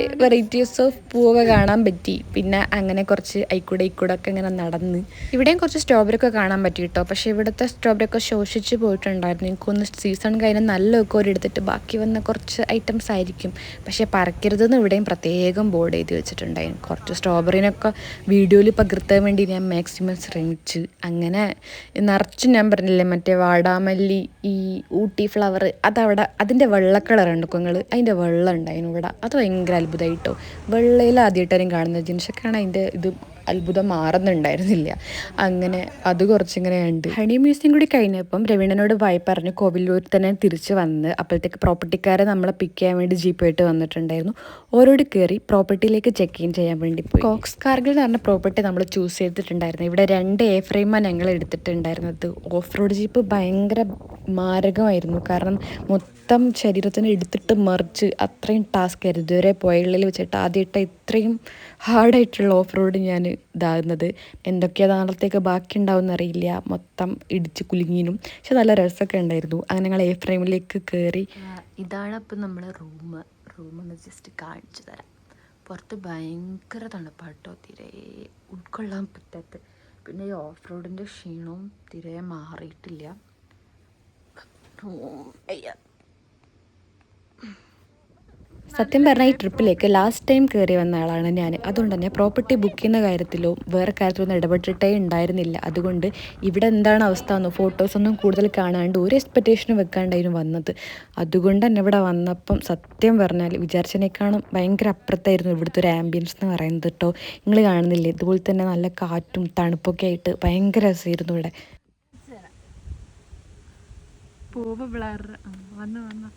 വെറൈറ്റീസ് ഓഫ് പൂവൊക്കെ കാണാൻ പറ്റി. പിന്നെ അങ്ങനെ കുറച്ച് ഐക്കൂടെ ഇക്കൂടെ ഒക്കെ ഇങ്ങനെ നടന്ന്. ഇവിടെയും കുറച്ച് സ്ട്രോബെറി ഒക്കെ കാണാൻ പറ്റി കേട്ടോ പക്ഷേ ഇവിടുത്തെ സ്ട്രോബെറി ഒക്കെ ശോഷിച്ച് പോയിട്ടുണ്ടായിരുന്നു. എനിക്കൊന്ന് സീസൺ കഴിഞ്ഞ് നല്ല ഒക്കെ എടുത്തിട്ട് ബാക്കി വന്ന കുറച്ച് ഐറ്റംസ് ആയിരിക്കും. പക്ഷേ പറക്കരുതെന്ന് ഇവിടെയും പ്രത്യേകം ബോർഡ് എഴുതി വെച്ചിട്ടുണ്ടായിരുന്നു. കുറച്ച് സ്ട്രോബെറിനൊക്കെ വീഡിയോയിൽ പകർത്താൻ വേണ്ടി ഞാൻ മാക്സിമം ശ്രമിച്ച്. അങ്ങനെ നിറച്ച് ഞാൻ പറഞ്ഞില്ലേ മറ്റേ വാടാമല്ലി ഈ ഊട്ടി ഫ്ലവർ അതവിടെ അതിന്റെ വെള്ള ഉണ്ട് കുങ്ങൾ അതിന്റെ വെള്ളം ഉണ്ടായിരുന്നു ഇവിടെ. അത് ഭയങ്കര അത്ഭുതമായിട്ടോ വെള്ളയിൽ ആദ്യമായിട്ടാരും കാണുന്നത്. ജിൻഷക്കാണ് അതിന്റെ ഇത് അത്ഭുതം മാറുന്നുണ്ടായിരുന്നില്ല. അങ്ങനെ അത് കുറച്ചിങ്ങനെ ഉണ്ട് ഹണി മ്യൂസിയം കൂടി കഴിഞ്ഞപ്പം രവീണനോട് വായി പറഞ്ഞ് കോവിലൂർ തന്നെ തിരിച്ച് വന്ന് അപ്പോഴത്തേക്ക് പ്രോപ്പർട്ടിക്കാരെ നമ്മളെ പിക്ക് ചെയ്യാൻ വേണ്ടി ജീപ്പായിട്ട് വന്നിട്ടുണ്ടായിരുന്നു. ഓരോട് കയറി പ്രോപ്പർട്ടിയിലേക്ക് ചെക്ക് ഇൻ ചെയ്യാൻ വേണ്ടി പോയി. കോക്സ് കാർഗിൽ എന്ന് പറഞ്ഞ പ്രോപ്പർട്ടി നമ്മൾ ചൂസ് ചെയ്തിട്ടുണ്ടായിരുന്നു. ഇവിടെ രണ്ട് എ ഫ്രെയിമാണ് ഞങ്ങൾ എടുത്തിട്ടുണ്ടായിരുന്നത്. ഓഫ് റോഡ് ജീപ്പ് ഭയങ്കര മാരകമായിരുന്നു. കാരണം മൊത്തം ശരീരത്തിന് എടുത്തിട്ട് മറിച്ച് അത്രയും ടാസ്ക് ആയിരുന്നു. ഇതുവരെ പോയകളിൽ വെച്ചിട്ട് ആദ്യമായിട്ട് ഇത്രയും ഹാർഡായിട്ടുള്ള ഓഫ് റോഡ് ഞാൻ ഇതാകുന്നത്. എന്തൊക്കെയാ നാളത്തേക്ക് ബാക്കി ഉണ്ടാവും അറിയില്ല. മൊത്തം ഇടിച്ച് കുലുങ്ങിനും പക്ഷെ നല്ല രസമൊക്കെ ഉണ്ടായിരുന്നു. അങ്ങനെ ഞങ്ങൾ എ ഫ്രെയിമിലേക്ക് കയറി ഇതാണ് അപ്പം നമ്മളെ റൂം റൂം ഒന്ന് ജസ്റ്റ് കാണിച്ചു തരാം. പുറത്ത് ഭയങ്കര തണുപ്പാട്ടോ. തീരെ ഉൾക്കൊള്ളാൻ പറ്റാത്ത. പിന്നെ ഈ ഓഫ് റോഡിന്റെ ക്ഷീണവും തീരെ മാറിയിട്ടില്ല. സത്യം പറഞ്ഞാൽ ഈ ട്രിപ്പിലേക്ക് ലാസ്റ്റ് ടൈം കയറി വന്ന ആളാണ് ഞാൻ. അതുകൊണ്ട് തന്നെ പ്രോപ്പർട്ടി ബുക്ക് ചെയ്യുന്ന കാര്യത്തിലോ വേറെ കാര്യത്തിലൊന്നും ഇടപെട്ടിട്ടേ ഉണ്ടായിരുന്നില്ല. അതുകൊണ്ട് ഇവിടെ എന്താണ് അവസ്ഥ എന്നോ ഫോട്ടോസൊന്നും കൂടുതൽ കാണാണ്ട് ഒരു എക്സ്പെക്റ്റേഷനും വെക്കാണ്ടായിരുന്നു വന്നത്. അതുകൊണ്ട് തന്നെ ഇവിടെ വന്നപ്പം സത്യം പറഞ്ഞാൽ വിചാരിച്ചതിനേക്കാളും ഭയങ്കര അപ്പുറത്തായിരുന്നു ഇവിടുത്തെ ഒരു ആംബിയൻസ് എന്ന് പറയുന്നത് കേട്ടോ. നിങ്ങൾ കാണുന്നില്ലേ? ഇതുപോലെ തന്നെ നല്ല കാറ്റും തണുപ്പൊക്കെ ആയിട്ട് ഭയങ്കര രസമായിരുന്നു ഇവിടെ. പൂവ് ബ്ലറ് വന്ന് വന്ന്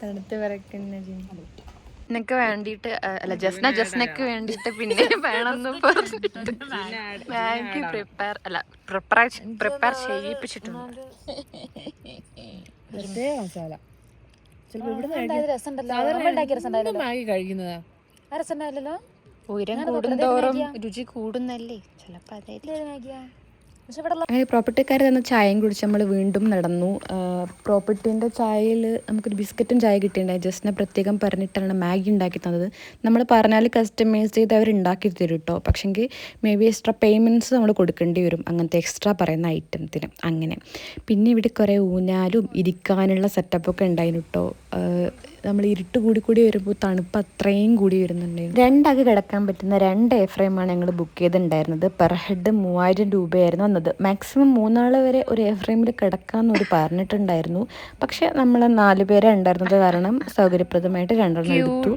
തണുത്ത് വരക്കുന്ന നിനക്ക് വേണ്ടിയിട്ട് അല്ല ജസ്ന ജസ്നക്ക് വേണ്ടിട്ട് പിന്നെ വേണമെന്ന് പറഞ്ഞിട്ട് മാഗി പ്രിപ്പയർ അല്ല പ്രിപ്പയർ പ്രിപ്പയർ ചെയ്യിപ്പിച്ചിട്ടുണ്ട്. മസാല. മാഗി കഴിക്കുന്നതാ. രസമുണ്ടാവില്ലല്ലോ ഉയരം കൂടുന്നതോറും കൂടുന്തോറും രുചി കൂടുന്നല്ലേ? ചിലപ്പോ അതായത് മാഗിയാ? അങ്ങനെ പ്രോപ്പർട്ടിക്കാർ തന്ന ചായയും കുടിച്ച് നമ്മൾ വീണ്ടും നടന്നു. പ്രോപ്പർട്ടീന്റെ ചായയിൽ നമുക്കൊരു ബിസ്ക്കറ്റും ചായ കിട്ടിയിട്ടുണ്ടായി ജസ്റ്റിനെ പ്രത്യേകം പറഞ്ഞിട്ടാണ് മാഗി ഉണ്ടാക്കി തന്നത്. നമ്മൾ പറഞ്ഞാൽ കസ്റ്റമൈസ് ചെയ്ത് അവർ ഉണ്ടാക്കി തരും കേട്ടോ പക്ഷെങ്കിൽ മേ ബി എക്സ്ട്രാ പേയ്മെന്റ്സ് നമ്മൾ കൊടുക്കേണ്ടി വരും. അങ്ങനത്തെ എക്സ്ട്രാ പറയുന്ന ഐറ്റത്തിന് അങ്ങനെ. പിന്നെ ഇവിടെ കുറേ ഊഞ്ഞാലും ഇരിക്കാനുള്ള സെറ്റപ്പൊക്കെ ഉണ്ടായിരുന്നു കേട്ടോ നമ്മൾ ഇരുട്ട് കൂടി കൂടി വരുമ്പോൾ തണുപ്പ് അത്രയും കൂടി വരുന്നുണ്ടായിരുന്നു. രണ്ടാൾക്ക് കിടക്കാൻ പറ്റുന്ന രണ്ട് എ ഫ്രെയിമാണ് ഞങ്ങൾ ബുക്ക് ചെയ്തിട്ടുണ്ടായിരുന്നത്. പെർ ഹെഡ് മൂവായിരം രൂപയായിരുന്നു വന്നത്. മാക്സിമം മൂന്നാൾ വരെ ഒരു എ ഫ്രെയിമിൽ കിടക്കാമെന്ന് ഒരു പറഞ്ഞിട്ടുണ്ടായിരുന്നു. പക്ഷെ നമ്മൾ നാല് പേരെ ഉണ്ടായിരുന്നത് കാരണം സൗകര്യപ്രദമായിട്ട് രണ്ടെണ്ണം എടുത്തു.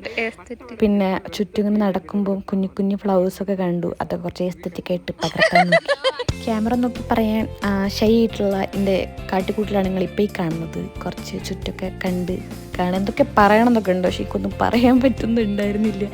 പിന്നെ ചുറ്റും ഇങ്ങനെ നടക്കുമ്പോൾ കുഞ്ഞു കുഞ്ഞു ഫ്ലവേഴ്സ് ഒക്കെ കണ്ടു. അത് കുറച്ച് എസ്തറ്റിക്കായിട്ട് പകർത്താൻ നോക്കി. ക്യാമറ നോക്കി പറയാൻ ഷൈ ആയിട്ടുള്ള എന്റെ കാട്ടിക്കൂട്ടിലാണ് നിങ്ങൾ ഇപ്പോൾ ഈ കാണുന്നത്. കുറച്ച് ചുറ്റൊക്കെ കണ്ട് കാണാൻ എന്തൊക്കെ പറയണം എന്നൊക്കെ ഉണ്ടോ? പക്ഷേ പറയാൻ പറ്റുന്നുണ്ടായിരുന്നില്ല.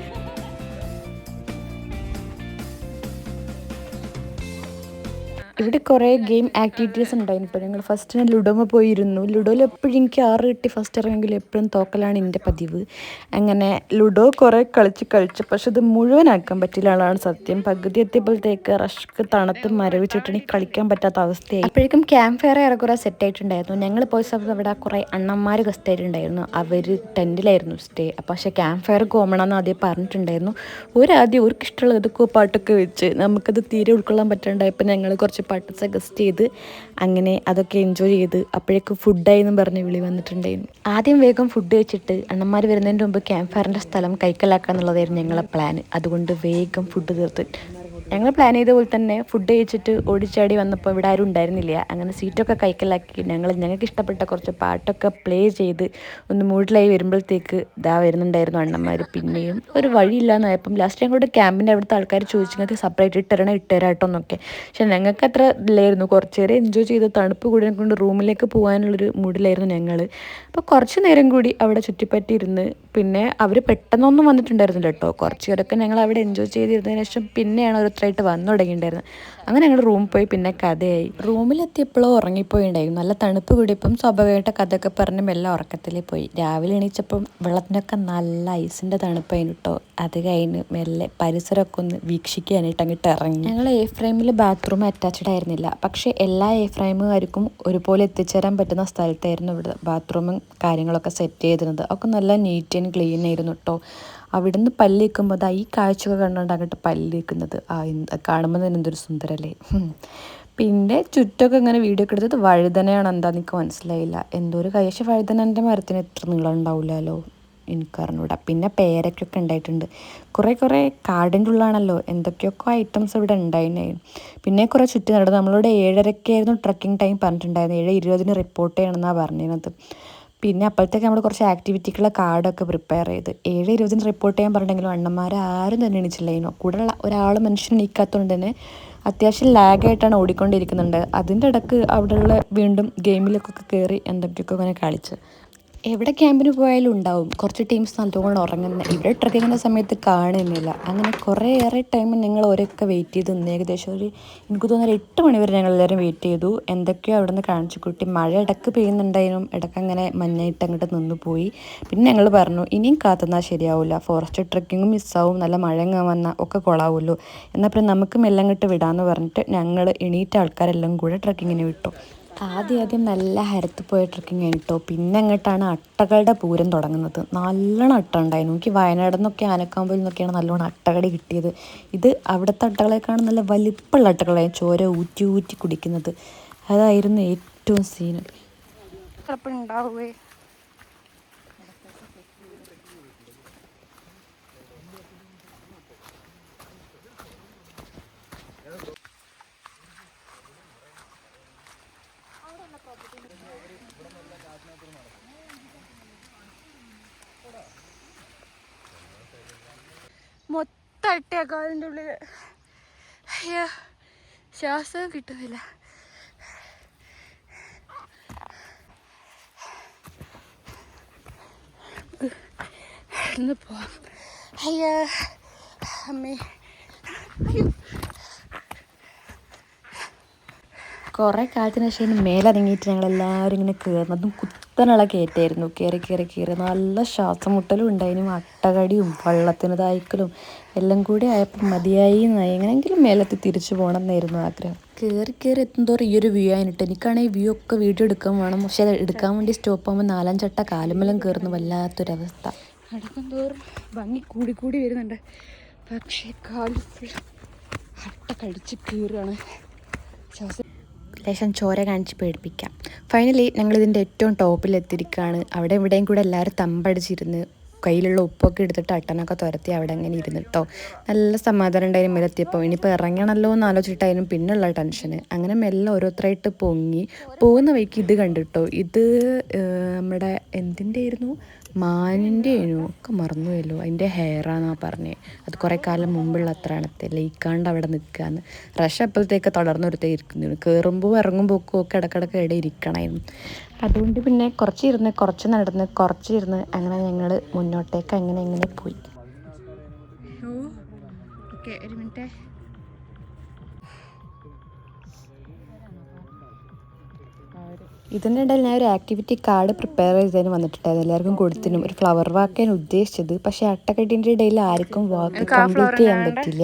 ഇവിടെ കുറേ ഗെയിം ആക്ടിവിറ്റീസ് ഉണ്ടായിരുന്നു. ഇപ്പോൾ ഞങ്ങൾ ഫസ്റ്റ് ഞാൻ ലുഡോമ പോയിരുന്നു. ലുഡോയിൽ എപ്പോഴും എനിക്ക് ആറ് കിട്ടി. ഫസ്റ്റ് ഇറങ്ങിയെങ്കിൽ എപ്പോഴും തോക്കലാണ് എന്റെ പതിവ്. അങ്ങനെ ലുഡോ കുറേ കളിച്ച് കളിച്ച്. പക്ഷെ ഇത് മുഴുവനാക്കാൻ പറ്റില്ല ആളാണ് സത്യം. പകുതി എത്തിയപ്പോഴത്തേക്ക് റഷ്ക്ക് തണുത്ത് മരവിച്ചിട്ട് കളിക്കാൻ പറ്റാത്ത അവസ്ഥയായി. അപ്പോഴേക്കും ക്യാമ്പ് ഫയർ ഏറെക്കുറെ സെറ്റ് ആയിട്ടുണ്ടായിരുന്നു. ഞങ്ങൾ പോയ സമയത്ത് അവിടെ കുറേ അണ്ണന്മാർ ഗസ്റ്റ് ആയിട്ടുണ്ടായിരുന്നു. അവർ ടെന്റിലായിരുന്നു സ്റ്റേ അപ്പോൾ പക്ഷേ ക്യാമ്പ് ഫയർ കോമണമെന്ന് ആദ്യം പറഞ്ഞിട്ടുണ്ടായിരുന്നു. ഒരാദ്യം അവർക്ക് ഇഷ്ടമുള്ള ഏതൊക്കെ പാട്ടൊക്കെ വെച്ച് നമുക്കത് തീരെ ഉൾക്കൊള്ളാൻ പറ്റാണ്ടായപ്പോൾ ഞങ്ങൾ കുറച്ച് പാട്ട് സജസ്റ്റ് ചെയ്ത് അങ്ങനെ അതൊക്കെ എൻജോയ് ചെയ്ത് അപ്പോഴേക്കും ഫുഡായി എന്നും പറഞ്ഞ് വിളി വന്നിട്ടുണ്ടായിരുന്നു. ആദ്യം വേഗം ഫുഡ് വെച്ചിട്ട് അണ്ണന്മാർ വരുന്നതിന് മുമ്പ് ക്യാമ്പ് ഫയറിന്റെ സ്ഥലം കൈക്കലാക്കുക എന്നുള്ളതായിരുന്നു ഞങ്ങളെ പ്ലാൻ അതുകൊണ്ട് വേഗം ഫുഡ് തീർത്ത് ഞങ്ങൾ പ്ലാൻ ചെയ്ത പോലെ തന്നെ ഫുഡ് കഴിച്ചിട്ട് ഓടിച്ചാടി വന്നപ്പോൾ ഇവിടെ ആരും ഉണ്ടായിരുന്നില്ല. അങ്ങനെ സീറ്റൊക്കെ കൈക്കലാക്കി ഞങ്ങൾ ഞങ്ങൾക്ക് ഇഷ്ടപ്പെട്ട കുറച്ച് പാട്ടൊക്കെ പ്ലേ ചെയ്ത് ഒന്ന് മൂഡിലായി വരുമ്പോഴത്തേക്ക് ഇതാ വരുന്നുണ്ടായിരുന്നു അണ്ണന്മാർ പിന്നെയും ഒരു വഴിയില്ലാന്നായപ്പം ലാസ്റ്റ് ഞങ്ങളുടെ ക്യാമ്പിന്റെ അവിടുത്തെ ആൾക്കാർ ചോദിച്ചു ഞങ്ങൾക്ക് സെപ്പറേറ്റ് ഇട്ടരണം ഇട്ടുതരാട്ടോ എന്നൊക്കെ. പക്ഷെ ഞങ്ങൾക്ക് അത്ര ഇല്ലായിരുന്നു. കുറച്ച് നേരം എൻജോയ് ചെയ്ത് തണുപ്പ് കൂടി കൊണ്ട് റൂമിലേക്ക് പോകാനുള്ളൊരു മൂഡിലായിരുന്നു ഞങ്ങൾ അപ്പോൾ കുറച്ച് നേരം കൂടി അവിടെ ചുറ്റിപ്പറ്റിയിരുന്ന് പിന്നെ അവർ പെട്ടെന്നൊന്നും വന്നിട്ടുണ്ടായിരുന്നില്ല കേട്ടോ കുറച്ച് നേരമൊക്കെ ഞങ്ങൾ അവിടെ എൻജോയ് ചെയ്തിരുന്നതിന് ശേഷം പിന്നെയാണ് ഓരോരുത്തരായിട്ട് വന്നു തുടങ്ങിയിട്ടുണ്ടായിരുന്നു. അങ്ങനെ ഞങ്ങൾ റൂമിൽ പോയി പിന്നെ കഥയായി. റൂമിലെത്തിയപ്പോഴോ ഉറങ്ങിപ്പോയി ഉണ്ടായിരുന്നു നല്ല തണുപ്പ് കൂടിയപ്പം സ്വാഭാവികമായിട്ട് കഥയൊക്കെ പറഞ്ഞ് മെല്ലെ ഉറക്കത്തിൽ പോയി. രാവിലെ എണീച്ചപ്പം വെള്ളത്തിനൊക്കെ നല്ല ഐസിന്റെ തണുപ്പായിരുന്നു കേട്ടോ. അത് കഴിഞ്ഞ് മെല്ലെ പരിസരമൊക്കെ ഒന്ന് വീക്ഷിക്കാനായിട്ട് അങ്ങോട്ട് ഇറങ്ങി. ഞങ്ങൾ എ ഫ്രെയിമിൽ ബാത്റൂം അറ്റാച്ച്ഡ് ആയിരുന്നില്ല. പക്ഷേ എല്ലാ എ ഫ്രെയിമുകാർക്കും ഒരുപോലെ എത്തിച്ചേരാൻ പറ്റുന്ന സ്ഥലത്തായിരുന്നു ഇവിടെ ബാത്റൂമും കാര്യങ്ങളൊക്കെ സെറ്റ് ചെയ്തിരുന്നത്. ഒക്കെ നല്ല നീറ്റ് ആൻഡ് ക്ലീൻ ആയിരുന്നു കേട്ടോ. അവിടുന്ന് നിന്ന് പല്ലേക്കുമ്പോൾ അതാ ഈ കാഴ്ചകൾ കണ്ടുകൊണ്ട് അങ്ങോട്ട് പല്ലേക്കുന്നത് ആ കാണുമ്പോൾ തന്നെ എന്തൊരു സുന്ദരല്ലേ? പിന്നെ ചുറ്റൊക്കെ ഇങ്ങനെ വീഡിയോ ഒക്കെ എടുത്തത് വഴുതനയാണ് എന്താന്ന് എനിക്ക് മനസ്സിലായില്ല. എന്തോ ഒരു കൈശ വഴുതനന്റെ മരത്തിന് എത്ര നീളം ഉണ്ടാവില്ലല്ലോ എനിക്കറിഞ്ഞൂടാ. പിന്നെ പേരക്കൊക്കെ ഉണ്ടായിട്ടുണ്ട്. കുറേ കുറേ കാടിന്റെ ഉള്ളാണല്ലോ. എന്തൊക്കെയൊക്കെ ഐറ്റംസ് ഇവിടെ ഉണ്ടായിരുന്നു പിന്നെ കുറേ ചുറ്റി നടന്നു. നമ്മളോട് ഏഴരക്കായിരുന്നു ട്രക്കിംഗ് ടൈം പറഞ്ഞിട്ടുണ്ടായിരുന്നു. ഏഴ് ഇരുപതിന് റിപ്പോർട്ട് ചെയ്യണമെന്നാണ് പറഞ്ഞിരുന്നത്. പിന്നെ അപ്പോഴത്തേക്ക് നമ്മൾ കുറച്ച് ആക്ടിവിറ്റിക്കുള്ള കാർഡൊക്കെ പ്രിപ്പയർ ചെയ്ത്. ഏഴ് ഇരുപതിന് റിപ്പോർട്ട് ചെയ്യാൻ പറഞ്ഞിട്ടുണ്ടെങ്കിലും അണ്ണന്മാർ ആരും തന്നെ എണീച്ചില്ലായിരുന്നു ഉള്ള ഒരാൾ മനുഷ്യൻ എണീക്കാത്തതുകൊണ്ട് തന്നെ അത്യാവശ്യം ലാഗായിട്ടാണ് ഓടിക്കൊണ്ടിരിക്കുന്നുണ്ട്. അതിന്റെ ഇടയ്ക്ക് അവിടെയുള്ള വീണ്ടും ഗെയിമിലൊക്കെ കയറി എന്തൊക്കെയൊക്കെ ഇങ്ങനെ കളിച്ച്. എവിടെ ക്യാമ്പിന് പോയാലും ഉണ്ടാവും. കുറച്ച് ടീംസ് നല്ലോണം ഉറങ്ങുന്ന ഇവിടെ ട്രക്കിങ്ങിന്റെ സമയത്ത് കാണുന്നില്ല. അങ്ങനെ കുറേയേറെ ടൈം ഞങ്ങൾ ഓരോക്കെ വെയിറ്റ് ചെയ്ത്. നിന്ന് ഏകദേശം ഒരു എനിക്ക് തോന്നുന്നു എട്ട് മണിവരെ ഞങ്ങൾ എല്ലാവരും വെയിറ്റ് ചെയ്തു. എന്തൊക്കെയോ അവിടെ നിന്ന് കാണിച്ചു കൂട്ടി. മഴ ഇടയ്ക്ക് പെയ്യുന്നുണ്ടായിരുന്നു. ഇടയ്ക്ക് അങ്ങനെ മഞ്ഞായിട്ട് അങ്ങോട്ട് നിന്ന് പോയി. പിന്നെ ഞങ്ങൾ പറഞ്ഞു ഇനിയും കാത്തുന്നാൽ ശരിയാവില്ല ഫോറസ്റ്റ് ട്രക്കിങ്ങും മിസ്സാവും നല്ല മഴങ്ങ വന്ന വന്നാൽ ഒക്കെ കൊളാവുമല്ലോ എന്നാൽ പിന്നെ നമുക്ക് മെല്ലെ അങ്ങോട്ട് വിടാമെന്ന് പറഞ്ഞിട്ട് ഞങ്ങൾ എണീറ്റ ആൾക്കാരെല്ലാം കൂടെ ട്രക്കിങ്ങിന് വിട്ടു. ആദ്യം ആദ്യം നല്ല ഹരത്ത് പോയ ട്രക്കിങ് കഴിഞ്ഞിട്ടോ പിന്നെ അങ്ങോട്ടാണ് അട്ടകളുടെ പൂരം തുടങ്ങുന്നത്? നല്ലോണം അട്ട ഉണ്ടായിരുന്നു. എനിക്ക് വയനാട് നിന്നൊക്കെ ആനക്കാമ്പിൽ നിന്നൊക്കെയാണ് നല്ലോണം അട്ടകടി കിട്ടിയത്. ഇത് അവിടുത്തെ അട്ടകളെക്കാളും നല്ല വലിപ്പമുള്ള അട്ടകളായിരുന്നു ചോര ഊറ്റി ഊറ്റി കുടിക്കുന്നത്. അതായിരുന്നു ഏറ്റവും സീന് ഉണ്ടാവുകയെ അട്ടയാ കാലിന്റെ ഉള്ളിൽ. അയ്യോ ശ്വാസം കിട്ടുന്നില്ല. ഇന്ന് പോവാം അയ്യോ. അമ്മേ കുറേ കാലത്തിന് ശേഷം മേലിറങ്ങിയിട്ട് ഞങ്ങൾ എല്ലാവരും ഇങ്ങനെ കയറുന്നതും അതും കുത്തനുള്ള കയറ്റായിരുന്നു കയറി കയറി കയറി നല്ല ശ്വാസം മുട്ടലും ഉണ്ടായിരുന്നു അട്ടകടിയും വെള്ളത്തിന് തായ്ക്കലും എല്ലാം കൂടി ആയപ്പോൾ മതിയായി എങ്ങനെയെങ്കിലും മേലത്ത് തിരിച്ചു പോകണം എന്നായിരുന്നു ആഗ്രഹം. കയറി കയറി എത്തുന്നതോറും ഈ ഒരു വ്യൂ ആയിട്ട് എനിക്കാണെങ്കിൽ വ്യൂ ഒക്കെ വീഡിയോ എടുക്കാൻ വേണം. പക്ഷേ അത് എടുക്കാൻ വേണ്ടി സ്റ്റോപ്പ് ആകുമ്പോൾ നാലഞ്ചട്ട കാലുമെല്ലാം കയറുന്നു വല്ലാത്തൊരവസ്ഥ. നടക്കും തോറും ഭംഗി കൂടി കൂടി വരുന്നുണ്ട്. പക്ഷേ കാൽ ഫുൾ അട്ട കടിച്ച് കീറുകയാണ്. ശ്വാസം ലേശം ചോര കാണിച്ച് പേടിപ്പിക്കാം. ഫൈനലി ഞങ്ങളിതിന്റെ ഏറ്റവും ടോപ്പിൽ എത്തിയിരിക്കുകയാണ്. അവിടെ ഇവിടെയും കൂടെ എല്ലാവരും തമ്പടിച്ചിരുന്ന് കയ്യിലുള്ള ഉപ്പൊക്കെ എടുത്തിട്ട് അട്ടനൊക്കെ തുരത്തി അവിടെ അങ്ങനെ ഇരുന്നിട്ടോ നല്ല സമാധാനം ഉണ്ടായിരുന്നു മേലെത്തിയപ്പോൾ ഇനിയിപ്പോൾ ഇറങ്ങണമല്ലോ എന്ന് ആലോചിച്ചിട്ടായിരുന്നു പിന്നുള്ള ടെൻഷന്. അങ്ങനെ മെല്ലെ ഓരോരുത്തരായിട്ട് പൊങ്ങി പോകുന്ന വഴിക്ക് ഇത് കണ്ടിട്ടോ. ഇത് നമ്മുടെ എന്തിന്റെ ആയിരുന്നു മാനിന്റെ ഒക്കെ മറന്നുപോയല്ലോ അതിന്റെ ഹെയറാന്നാ പറഞ്ഞത് അത് കുറേ കാലം മുമ്പുള്ള അത്രാണത്തെ ലയിക്കാണ്ട് അവിടെ നിൽക്കാന്ന് റഷ് അപ്പോഴത്തേക്ക് തളർന്നൊരുത്തേ ഇരിക്കുന്നു കയറുമ്പോൾ ഇറങ്ങുമ്പോൾ ഒക്കെ ഇടക്കിടക്ക് ഇവിടെ ഇരിക്കണമായിരുന്നു അതുകൊണ്ട് പിന്നെ കുറച്ച് ഇരുന്ന് കുറച്ച് നടന്ന് കുറച്ച് ഇരുന്ന് അങ്ങനെ ഞങ്ങൾ മുന്നോട്ടേക്ക് അങ്ങനെ അങ്ങനെ പോയി. ഓ ഓക്കെ ഒരു മിനിറ്റ്. ഇതിന്റെ ഇടയിൽ ഞാൻ ഒരു ആക്ടിവിറ്റി കാർഡ് പ്രിപ്പയർ ചെയ്തതിന് വന്നിട്ടുണ്ടായിരുന്നു. എല്ലാവർക്കും കൊടുത്തിനും ഒരു ഫ്ലവർ വാക്ക് ഞാൻ ഉദ്ദേശിച്ചത്. പക്ഷേ അട്ടക്കെട്ടിന്റെ ഇടയിൽ ആർക്കും വാക്ക് കംപ്ലീറ്റ് ചെയ്യാൻ പറ്റില്ല.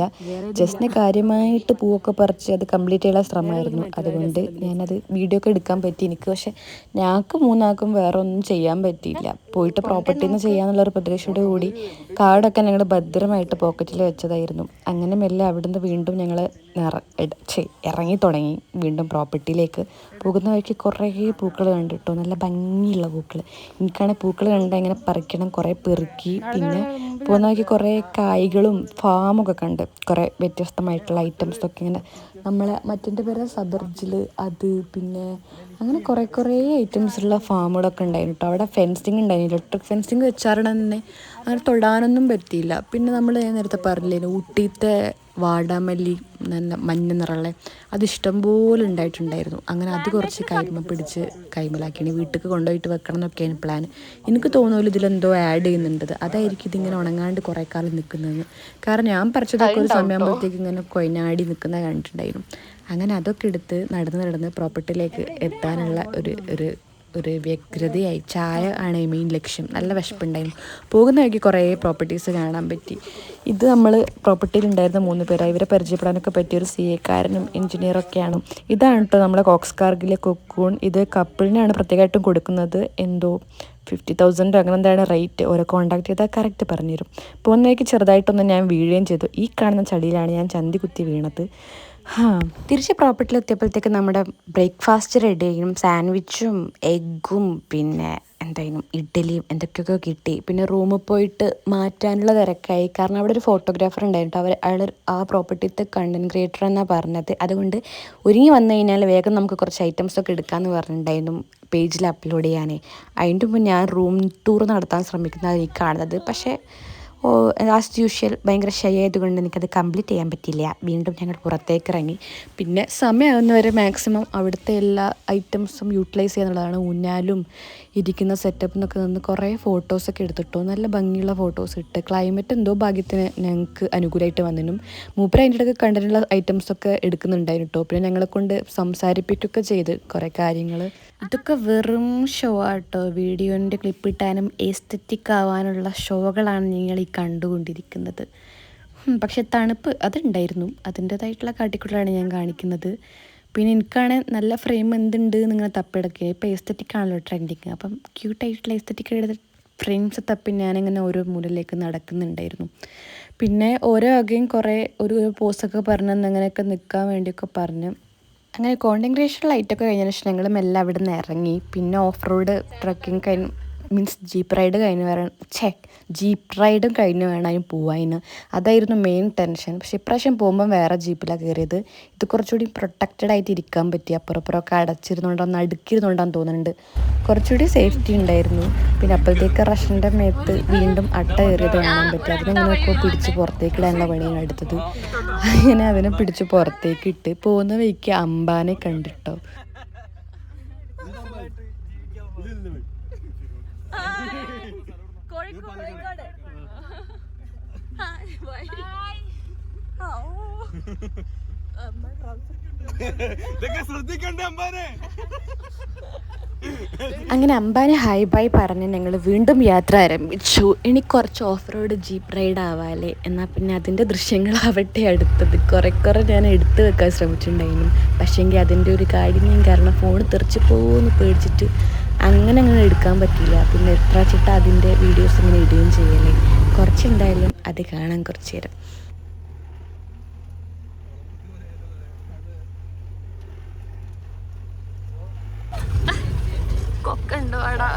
ജസ്റ്റിന് കാര്യമായിട്ട് പൂവൊക്കെ പറിച്ച് അത് കംപ്ലീറ്റ് ചെയ്യാൻ ശ്രമമായിരുന്നു. അതുകൊണ്ട് ഞാനത് വീഡിയോ ഒക്കെ എടുക്കാൻ പറ്റി എനിക്ക്. പക്ഷേ ഞങ്ങൾക്ക് മൂന്നാൾക്കും വേറെ ഒന്നും ചെയ്യാൻ പറ്റിയില്ല. പോയിട്ട് പ്രോപ്പർട്ടിയിൽ നിന്ന് ചെയ്യാന്നുള്ളൊരു പ്രതീക്ഷയോട് കൂടി കാർഡൊക്കെ ഞങ്ങൾ ഭദ്രമായിട്ട് പോക്കറ്റിൽ വെച്ചതായിരുന്നു. അങ്ങനെ മെല്ലെ അവിടുന്ന് വീണ്ടും ഞങ്ങൾ ഇറങ്ങി തുടങ്ങി. വീണ്ടും പ്രോപ്പർട്ടിയിലേക്ക് പോകുന്ന വഴിക്ക് കുറേ പൂക്കൾ കണ്ടിട്ടോ? നല്ല ഭംഗിയുള്ള പൂക്കൾ എനിക്കാണെങ്കിൽ പൂക്കൾ കണ്ടാൽ ഇങ്ങനെ പറിക്കണം കുറേ പെറുക്കി പിന്നെ പോകുന്ന നോക്കി കുറേ കായ്കളും ഫാമൊക്കെ കണ്ട്. കുറേ വ്യത്യസ്തമായിട്ടുള്ള ഐറ്റംസൊക്കെ ഇങ്ങനെ നമ്മളെ മറ്റേ പേര് സബർജിൽ അത് പിന്നെ അങ്ങനെ കുറേ കുറേ ഐറ്റംസുള്ള ഫാമുകളൊക്കെ ഉണ്ടായിരുന്നു കേട്ടോ അവിടെ ഫെൻസിങ് ഉണ്ടായിരുന്നു. ഇലക്ട്രിക് ഫെൻസിങ് വെച്ചാരണം തന്നെ. അങ്ങനെ തൊടാനൊന്നും പറ്റിയില്ല. പിന്നെ നമ്മൾ നേരത്തെ പറഞ്ഞില്ലേ ഊട്ടിത്തെ വാടാമല്ലി നല്ല മഞ്ഞ നിറമുള്ള അത് ഇഷ്ടംപോലെ ഉണ്ടായിട്ടുണ്ടായിരുന്നു. അങ്ങനെ അത് കുറച്ച് കൈമ പിടിച്ച് കൈമലാക്കിയാണ്. വീട്ടിൽ കൊണ്ടുപോയിട്ട് വെക്കണം എന്നൊക്കെയാണ് പ്ലാൻ എനിക്ക് തോന്നുമല്ലോ ഇതിലെന്തോ ആഡ് ചെയ്യുന്നുണ്ടത് അതായിരിക്കും ഇതിങ്ങനെ ഉണങ്ങാണ്ട് കുറേ കാലം നിൽക്കുന്നതെന്ന്. കാരണം ഞാൻ പറിച്ചതൊക്കെ ഒരു സമയമാകുമ്പോഴത്തേക്ക് ഇങ്ങനെ കൊയിനാടി നിൽക്കുന്ന കണ്ടിട്ടുണ്ടായിരുന്നു. അങ്ങനെ അതൊക്കെ എടുത്ത് നടന്ന് നടന്ന് പ്രോപ്പർട്ടിയിലേക്ക് എത്താനുള്ള ഒരു ഒരു ഒരു വ്യഗ്രതയായി. ചായ ആണ് മെയിൻ ലക്ഷ്യം. നല്ല വിശപ്പുണ്ടായിരുന്നു. പോകുന്ന വഴിക്ക് കുറേ പ്രോപ്പർട്ടീസ് കാണാൻ പറ്റി. ഇത് നമ്മൾ പ്രോപ്പർട്ടിയിൽ ഉണ്ടായിരുന്ന മൂന്ന് പേരാണ് ഇവരെ പരിചയപ്പെടാനൊക്കെ പറ്റിയ ഒരു സി എക്കാരനും എഞ്ചിനീയറൊക്കെയാണ് ഇതാണ് കേട്ടോ നമ്മളെ കോക്സ് കാർഗിലെ കൊക്കൂൺ ഇത് കപ്പിളിനാണ് പ്രത്യേകമായിട്ടും കൊടുക്കുന്നത്. എന്തോ ഫിഫ്റ്റി തൗസൻഡ് അങ്ങനെ എന്താണ് റേറ്റ് ഓരോ കോൺടാക്ട് ചെയ്താൽ കറക്റ്റ് പറഞ്ഞുതരും. പോകുന്നേക്ക് ചെറുതായിട്ടൊന്ന് ഞാൻ വീഴുകയും ചെയ്തു. ഈ കാണുന്ന ചളിയിലാണ് ഞാൻ ചന്തി കുത്തി വീണത്. ഹാ. തിരിച്ച് പ്രോപ്പർട്ടിയിലെത്തിയപ്പോഴത്തേക്ക് നമ്മുടെ ബ്രേക്ക്ഫാസ്റ്റ് റെഡി ആയിരുന്നു സാൻഡ്വിച്ചും എഗ്ഗും പിന്നെ എന്തായാലും ഇഡ്ഡലിയും എന്തൊക്കെയൊക്കെ കിട്ടി. പിന്നെ റൂമിൽ പോയിട്ട് മാറ്റാനുള്ള തിരക്കായി. കാരണം അവിടെ ഒരു ഫോട്ടോഗ്രാഫർ ഉണ്ടായിരുന്നു അവർ അയാൾ ആ പ്രോപ്പർട്ടിത്തെ കണ്ടന്റ് ക്രിയേറ്റർ എന്നാണ് പറഞ്ഞത്. അതുകൊണ്ട് ഒരുങ്ങി വന്നു കഴിഞ്ഞാൽ വേഗം നമുക്ക് കുറച്ച് ഐറ്റംസ് ഒക്കെ എടുക്കാമെന്ന് പറഞ്ഞിട്ടുണ്ടായിരുന്നു പേജിൽ അപ്ലോഡ് ചെയ്യാനേ. അതിന്റെ മുമ്പ് ഞാൻ റൂം ടൂർ നടത്താൻ ശ്രമിക്കുന്നതാണ് ഈ കാണുന്നത്. പക്ഷേ ആസ് യൂഷ്വൽ ഭയങ്കര ഷൈ ആയതുകൊണ്ട് എനിക്കത് കംപ്ലീറ്റ് ചെയ്യാൻ പറ്റിയില്ല. വീണ്ടും ഞങ്ങൾ പുറത്തേക്ക് ഇറങ്ങി. പിന്നെ സമയമാകുന്നവരെ മാക്സിമം അവിടുത്തെ എല്ലാ ഐറ്റംസും യൂട്ടിലൈസ് ചെയ്യുന്നുള്ളതാണ് ഊഞ്ഞാലും ഇരിക്കുന്ന സെറ്റപ്പ് എന്നൊക്കെ നിന്ന് കുറേ ഫോട്ടോസൊക്കെ എടുത്തിട്ടോ. നല്ല ഭംഗിയുള്ള ഫോട്ടോസ് ഇട്ട്. ക്ലൈമറ്റ് എന്തോ ഭാഗ്യത്തിന് ഞങ്ങൾക്ക് അനുകൂലമായിട്ട് വന്നിനും മൂപ്പര് അതിന്റെ ഇടയ്ക്ക് കണ്ടിട്ടുള്ള ഐറ്റംസൊക്കെ എടുക്കുന്നുണ്ടായിരുന്നു കേട്ടോ പിന്നെ ഞങ്ങളെ കൊണ്ട് സംസാരിപ്പിക്കുകയൊക്കെ ചെയ്ത് കുറേ കാര്യങ്ങൾ ഇതൊക്കെ വെറും ഷോ ആട്ടോ. വീഡിയോന്റെ ക്ലിപ്പ് ഇട്ടാനും എസ്തറ്റിക് ആവാനുള്ള ഷോകളാണ് നിങ്ങൾ ഈ കണ്ടുകൊണ്ടിരിക്കുന്നത്. പക്ഷെ തണുപ്പ് അതുണ്ടായിരുന്നു. അതിന്റേതായിട്ടുള്ള കാട്ടിക്കുള്ളാണ് ഞാൻ കാണിക്കുന്നത്. പിന്നെ എനിക്കാണെങ്കിൽ നല്ല ഫ്രെയിം എന്തുണ്ട് എന്നിങ്ങനെ തപ്പെടുക്കുക ഇപ്പോൾ എസ്തറ്റിക് ആണല്ലോ ട്രെൻഡിങ് അപ്പം ക്യൂട്ടായിട്ടുള്ള എസ്തറ്റിക് എടുത്ത് ഫ്രെയിംസ് തപ്പി ഞാനിങ്ങനെ ഓരോ മൂലയിലേക്ക് നടക്കുന്നുണ്ടായിരുന്നു. പിന്നെ ഓരോ വകയും കുറേ ഒരു പോസ്റ്റൊക്കെ പറഞ്ഞ് അങ്ങനെയൊക്കെ നിൽക്കാൻ വേണ്ടിയൊക്കെ പറഞ്ഞ് അങ്ങനെ കോണ്ടന്റ് ക്രിയേഷൻ ലൈറ്റൊക്കെ കഴിഞ്ഞതിന് ശേഷം ഞങ്ങൾ മെല്ലെ അവിടെ നിന്ന് ഇറങ്ങി. പിന്നെ ഓഫ് റോഡ് ട്രക്കിംഗ് കഴിഞ്ഞ് മീൻസ് ജീപ്പ് റൈഡ് കഴിഞ്ഞ് വരാൻ ഛേ ജീപ്പ് റൈഡും കഴിഞ്ഞ് വേണം അതിന് പോവാൻ അതായിരുന്നു മെയിൻ ടെൻഷൻ പക്ഷെ ഇപ്രാവശ്യം പോകുമ്പോൾ വേറെ ജീപ്പിലാണ് കയറിയത് ഇത് കുറച്ചുകൂടി പ്രൊട്ടക്റ്റഡ് ആയിട്ട് ഇരിക്കാൻ പറ്റി. അപ്പുറപ്പുറമൊക്കെ അടച്ചിരുന്നുണ്ടോ നടുക്കിരുന്നുണ്ടോന്ന് തോന്നുന്നുണ്ട്. കുറച്ചുകൂടി സേഫ്റ്റി ഉണ്ടായിരുന്നു. പിന്നെ അപ്പോഴത്തേക്ക് റഷ്യന്റെ മേത്ത് വീണ്ടും അട്ട കയറിയത് കാണാൻ പറ്റി. അതിനിങ്ങനെ ഇപ്പോൾ പിടിച്ച് പുറത്തേക്ക് ഇടാനുള്ള പണിയാണ് എടുത്തത്. അങ്ങനെ അതിനെ പിടിച്ച് പുറത്തേക്ക് ഇട്ട് പോകുന്ന വഴിക്ക് അമ്പാനെ കണ്ടിട്ടോ. ശ്രദ്ധിക്കണ്ടേ അമ്പാനെ? അങ്ങനെ അമ്പാനെ ഹായ് ബൈ പറഞ്ഞ് ഞങ്ങൾ വീണ്ടും യാത്ര ആരംഭിച്ചു. ഇനി കുറച്ച് ഓഫ് റോഡ് ജീപ്പ് റൈഡ് ആവാല്ലേ? എന്നാൽ പിന്നെ അതിന്റെ ദൃശ്യങ്ങളാവട്ടെ അടുത്തത്. കുറേ കുറെ ഞാൻ എടുത്തു വെക്കാൻ ശ്രമിച്ചിട്ടുണ്ടായിരുന്നു. പക്ഷേങ്കിൽ അതിന്റെ ഒരു കാഠിന്യം കാരണം ഫോൺ തെറിച്ച് പോകുമെന്ന് പേടിച്ചിട്ട് അങ്ങനെ അങ്ങനെ എടുക്കാൻ പറ്റിയില്ല. പിന്നെ എത്ര ചിട്ട അതിന്റെ വീഡിയോസ് ഇങ്ങനെ ഇടുകയും ചെയ്യലേ കുറച്ചുണ്ടായാലും അത് കാണാൻ കുറച്ച് നേരം. കൊക്കുണ്ടോ ആടാ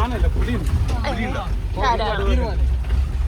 ആനല്ല പുലിയുണ്ട്. പുലിയുണ്ടോ.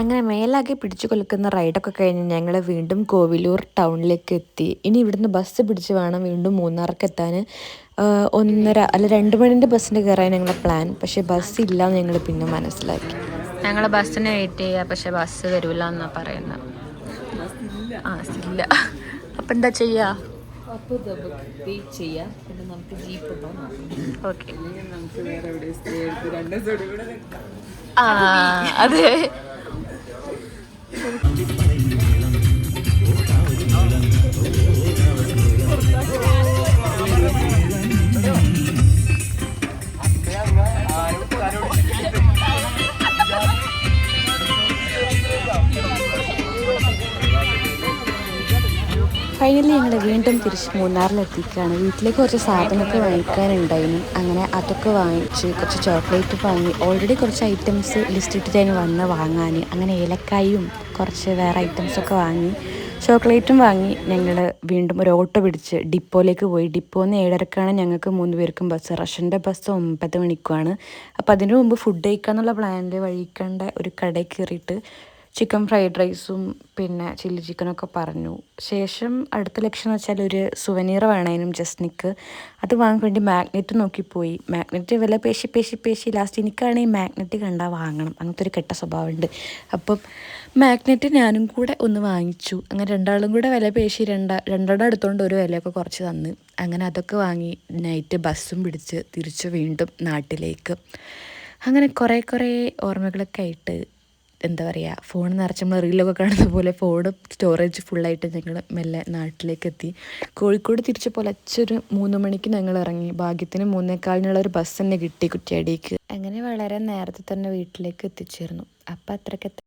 അങ്ങനെ മേലാകെ പിടിച്ചു കൊലുക്കുന്ന റൈഡൊക്കെ കഴിഞ്ഞ് ഞങ്ങൾ വീണ്ടും കോവിലൂർ ടൗണിലേക്ക് എത്തി. ഇനി ഇവിടുന്ന് ബസ് പിടിച്ച് വേണം വീണ്ടും മൂന്നാർക്ക് എത്താൻ. ഒന്നര അല്ല രണ്ട് മണിന്റെ ബസ്സിന് കയറാൻ ഞങ്ങളുടെ പ്ലാൻ. പക്ഷേ ബസ് ഇല്ല എന്ന് ഞങ്ങൾ പിന്നെ മനസ്സിലാക്കി. ഞങ്ങൾ ബസ്സിന് വെയിറ്റ് ചെയ്യുക പക്ഷേ ബസ് വരില്ല എന്നാണ് പറയുന്നത് ആ ഇല്ല. അപ്പം എന്താ ചെയ്യുക അപ്പോൾ ചെയ്യാം. പിന്നെ നമുക്ക് ജീപ്പ് ഓക്കെ. നമുക്ക് വേറെ എവിടെ സ്റ്റേ എടുത്ത് രണ്ട് ദിവസം കൂടെ നിൽക്കാം. ആ അതെ. Thank you. ഫൈനലി ഞങ്ങൾ വീണ്ടും തിരിച്ച് മൂന്നാറിലെത്തിക്കുകയാണ് വീട്ടിലേക്ക് കുറച്ച് സാധനമൊക്കെ വാങ്ങിക്കാനുണ്ടായിരുന്നു. അങ്ങനെ അതൊക്കെ വാങ്ങിച്ച് കുറച്ച് ചോക്ലേറ്റ് വാങ്ങി ഓൾറെഡി കുറച്ച് ഐറ്റംസ് ലിസ്റ്റ് ഇട്ടിട്ടായിരുന്നു വന്ന് വാങ്ങാൻ. അങ്ങനെ ഏലക്കായും കുറച്ച് വേറെ ഐറ്റംസൊക്കെ വാങ്ങി ചോക്ലേറ്റും വാങ്ങി ഞങ്ങൾ വീണ്ടും ഒരു ഓട്ടോ പിടിച്ച് ഡിപ്പോയിലേക്ക് പോയി. ഡിപ്പോന്ന് ഏഴരക്കാണ് ഞങ്ങൾക്ക് മൂന്ന് പേർക്കും ബസ് റഷ്യന്റെ ബസ് ഒമ്പത് മണിക്കുമാണ് അപ്പോൾ അതിന് മുമ്പ് ഫുഡ് കഴിക്കാന്നുള്ള പ്ലാനിൽ വഴിക്കേണ്ട ഒരു കടയിൽ കയറിയിട്ട് ചിക്കൻ ഫ്രൈഡ് റൈസും പിന്നെ ചില്ലി ചിക്കനൊക്കെ പറഞ്ഞു. ശേഷം അടുത്ത ലക്ഷ്യം എന്ന് വെച്ചാൽ ഒരു സുവനീർ വേണേനും ജസ്നിക്ക്. അത് വാങ്ങാൻ വേണ്ടി മാഗ്നറ്റ് നോക്കിപ്പോയി. മാഗ്നറ്റ് വില പേശി പേശി പേശി ലാസ്റ്റ് എനിക്കാണെങ്കിൽ മാഗ്നറ്റ് കണ്ടാൽ വാങ്ങണം. അങ്ങനത്തെ ഒരു കെട്ട സ്വഭാവമുണ്ട്. അപ്പം മാഗ്നറ്റ് ഞാനും കൂടെ ഒന്ന് വാങ്ങിച്ചു. അങ്ങനെ രണ്ടാളും കൂടെ വില പേശി രണ്ട രണ്ടെണ്ണം എടുത്തുകൊണ്ട് ഒരു വിലയൊക്കെ കുറച്ച് തന്ന്. അങ്ങനെ അതൊക്കെ വാങ്ങി നൈറ്റ് ബസ്സും പിടിച്ച് തിരിച്ചു വീണ്ടും നാട്ടിലേക്ക്. അങ്ങനെ കുറേ കുറേ ഓർമ്മകളൊക്കെ ആയിട്ട് എന്താ പറയുക ഫോൺ നിറച്ച് നമ്മൾ റീലൊക്കെ കാണുന്ന പോലെ ഫോൺ സ്റ്റോറേജ് ഫുള്ളായിട്ട് ഞങ്ങൾ മെല്ലെ നാട്ടിലേക്ക് എത്തി കോഴിക്കോട് തിരിച്ച് പുലച്ചൊരു മൂന്ന് മണിക്ക് ഞങ്ങൾ ഇറങ്ങി. ഭാഗ്യത്തിന് മൂന്നേക്കാളിനുള്ള ഒരു ബസ് തന്നെ കിട്ടി കുറ്റിയാടിക്ക്. അങ്ങനെ വളരെ നേരത്തെ തന്നെ വീട്ടിലേക്ക് എത്തിച്ചേർന്നു. അപ്പം അത്രയ്ക്ക്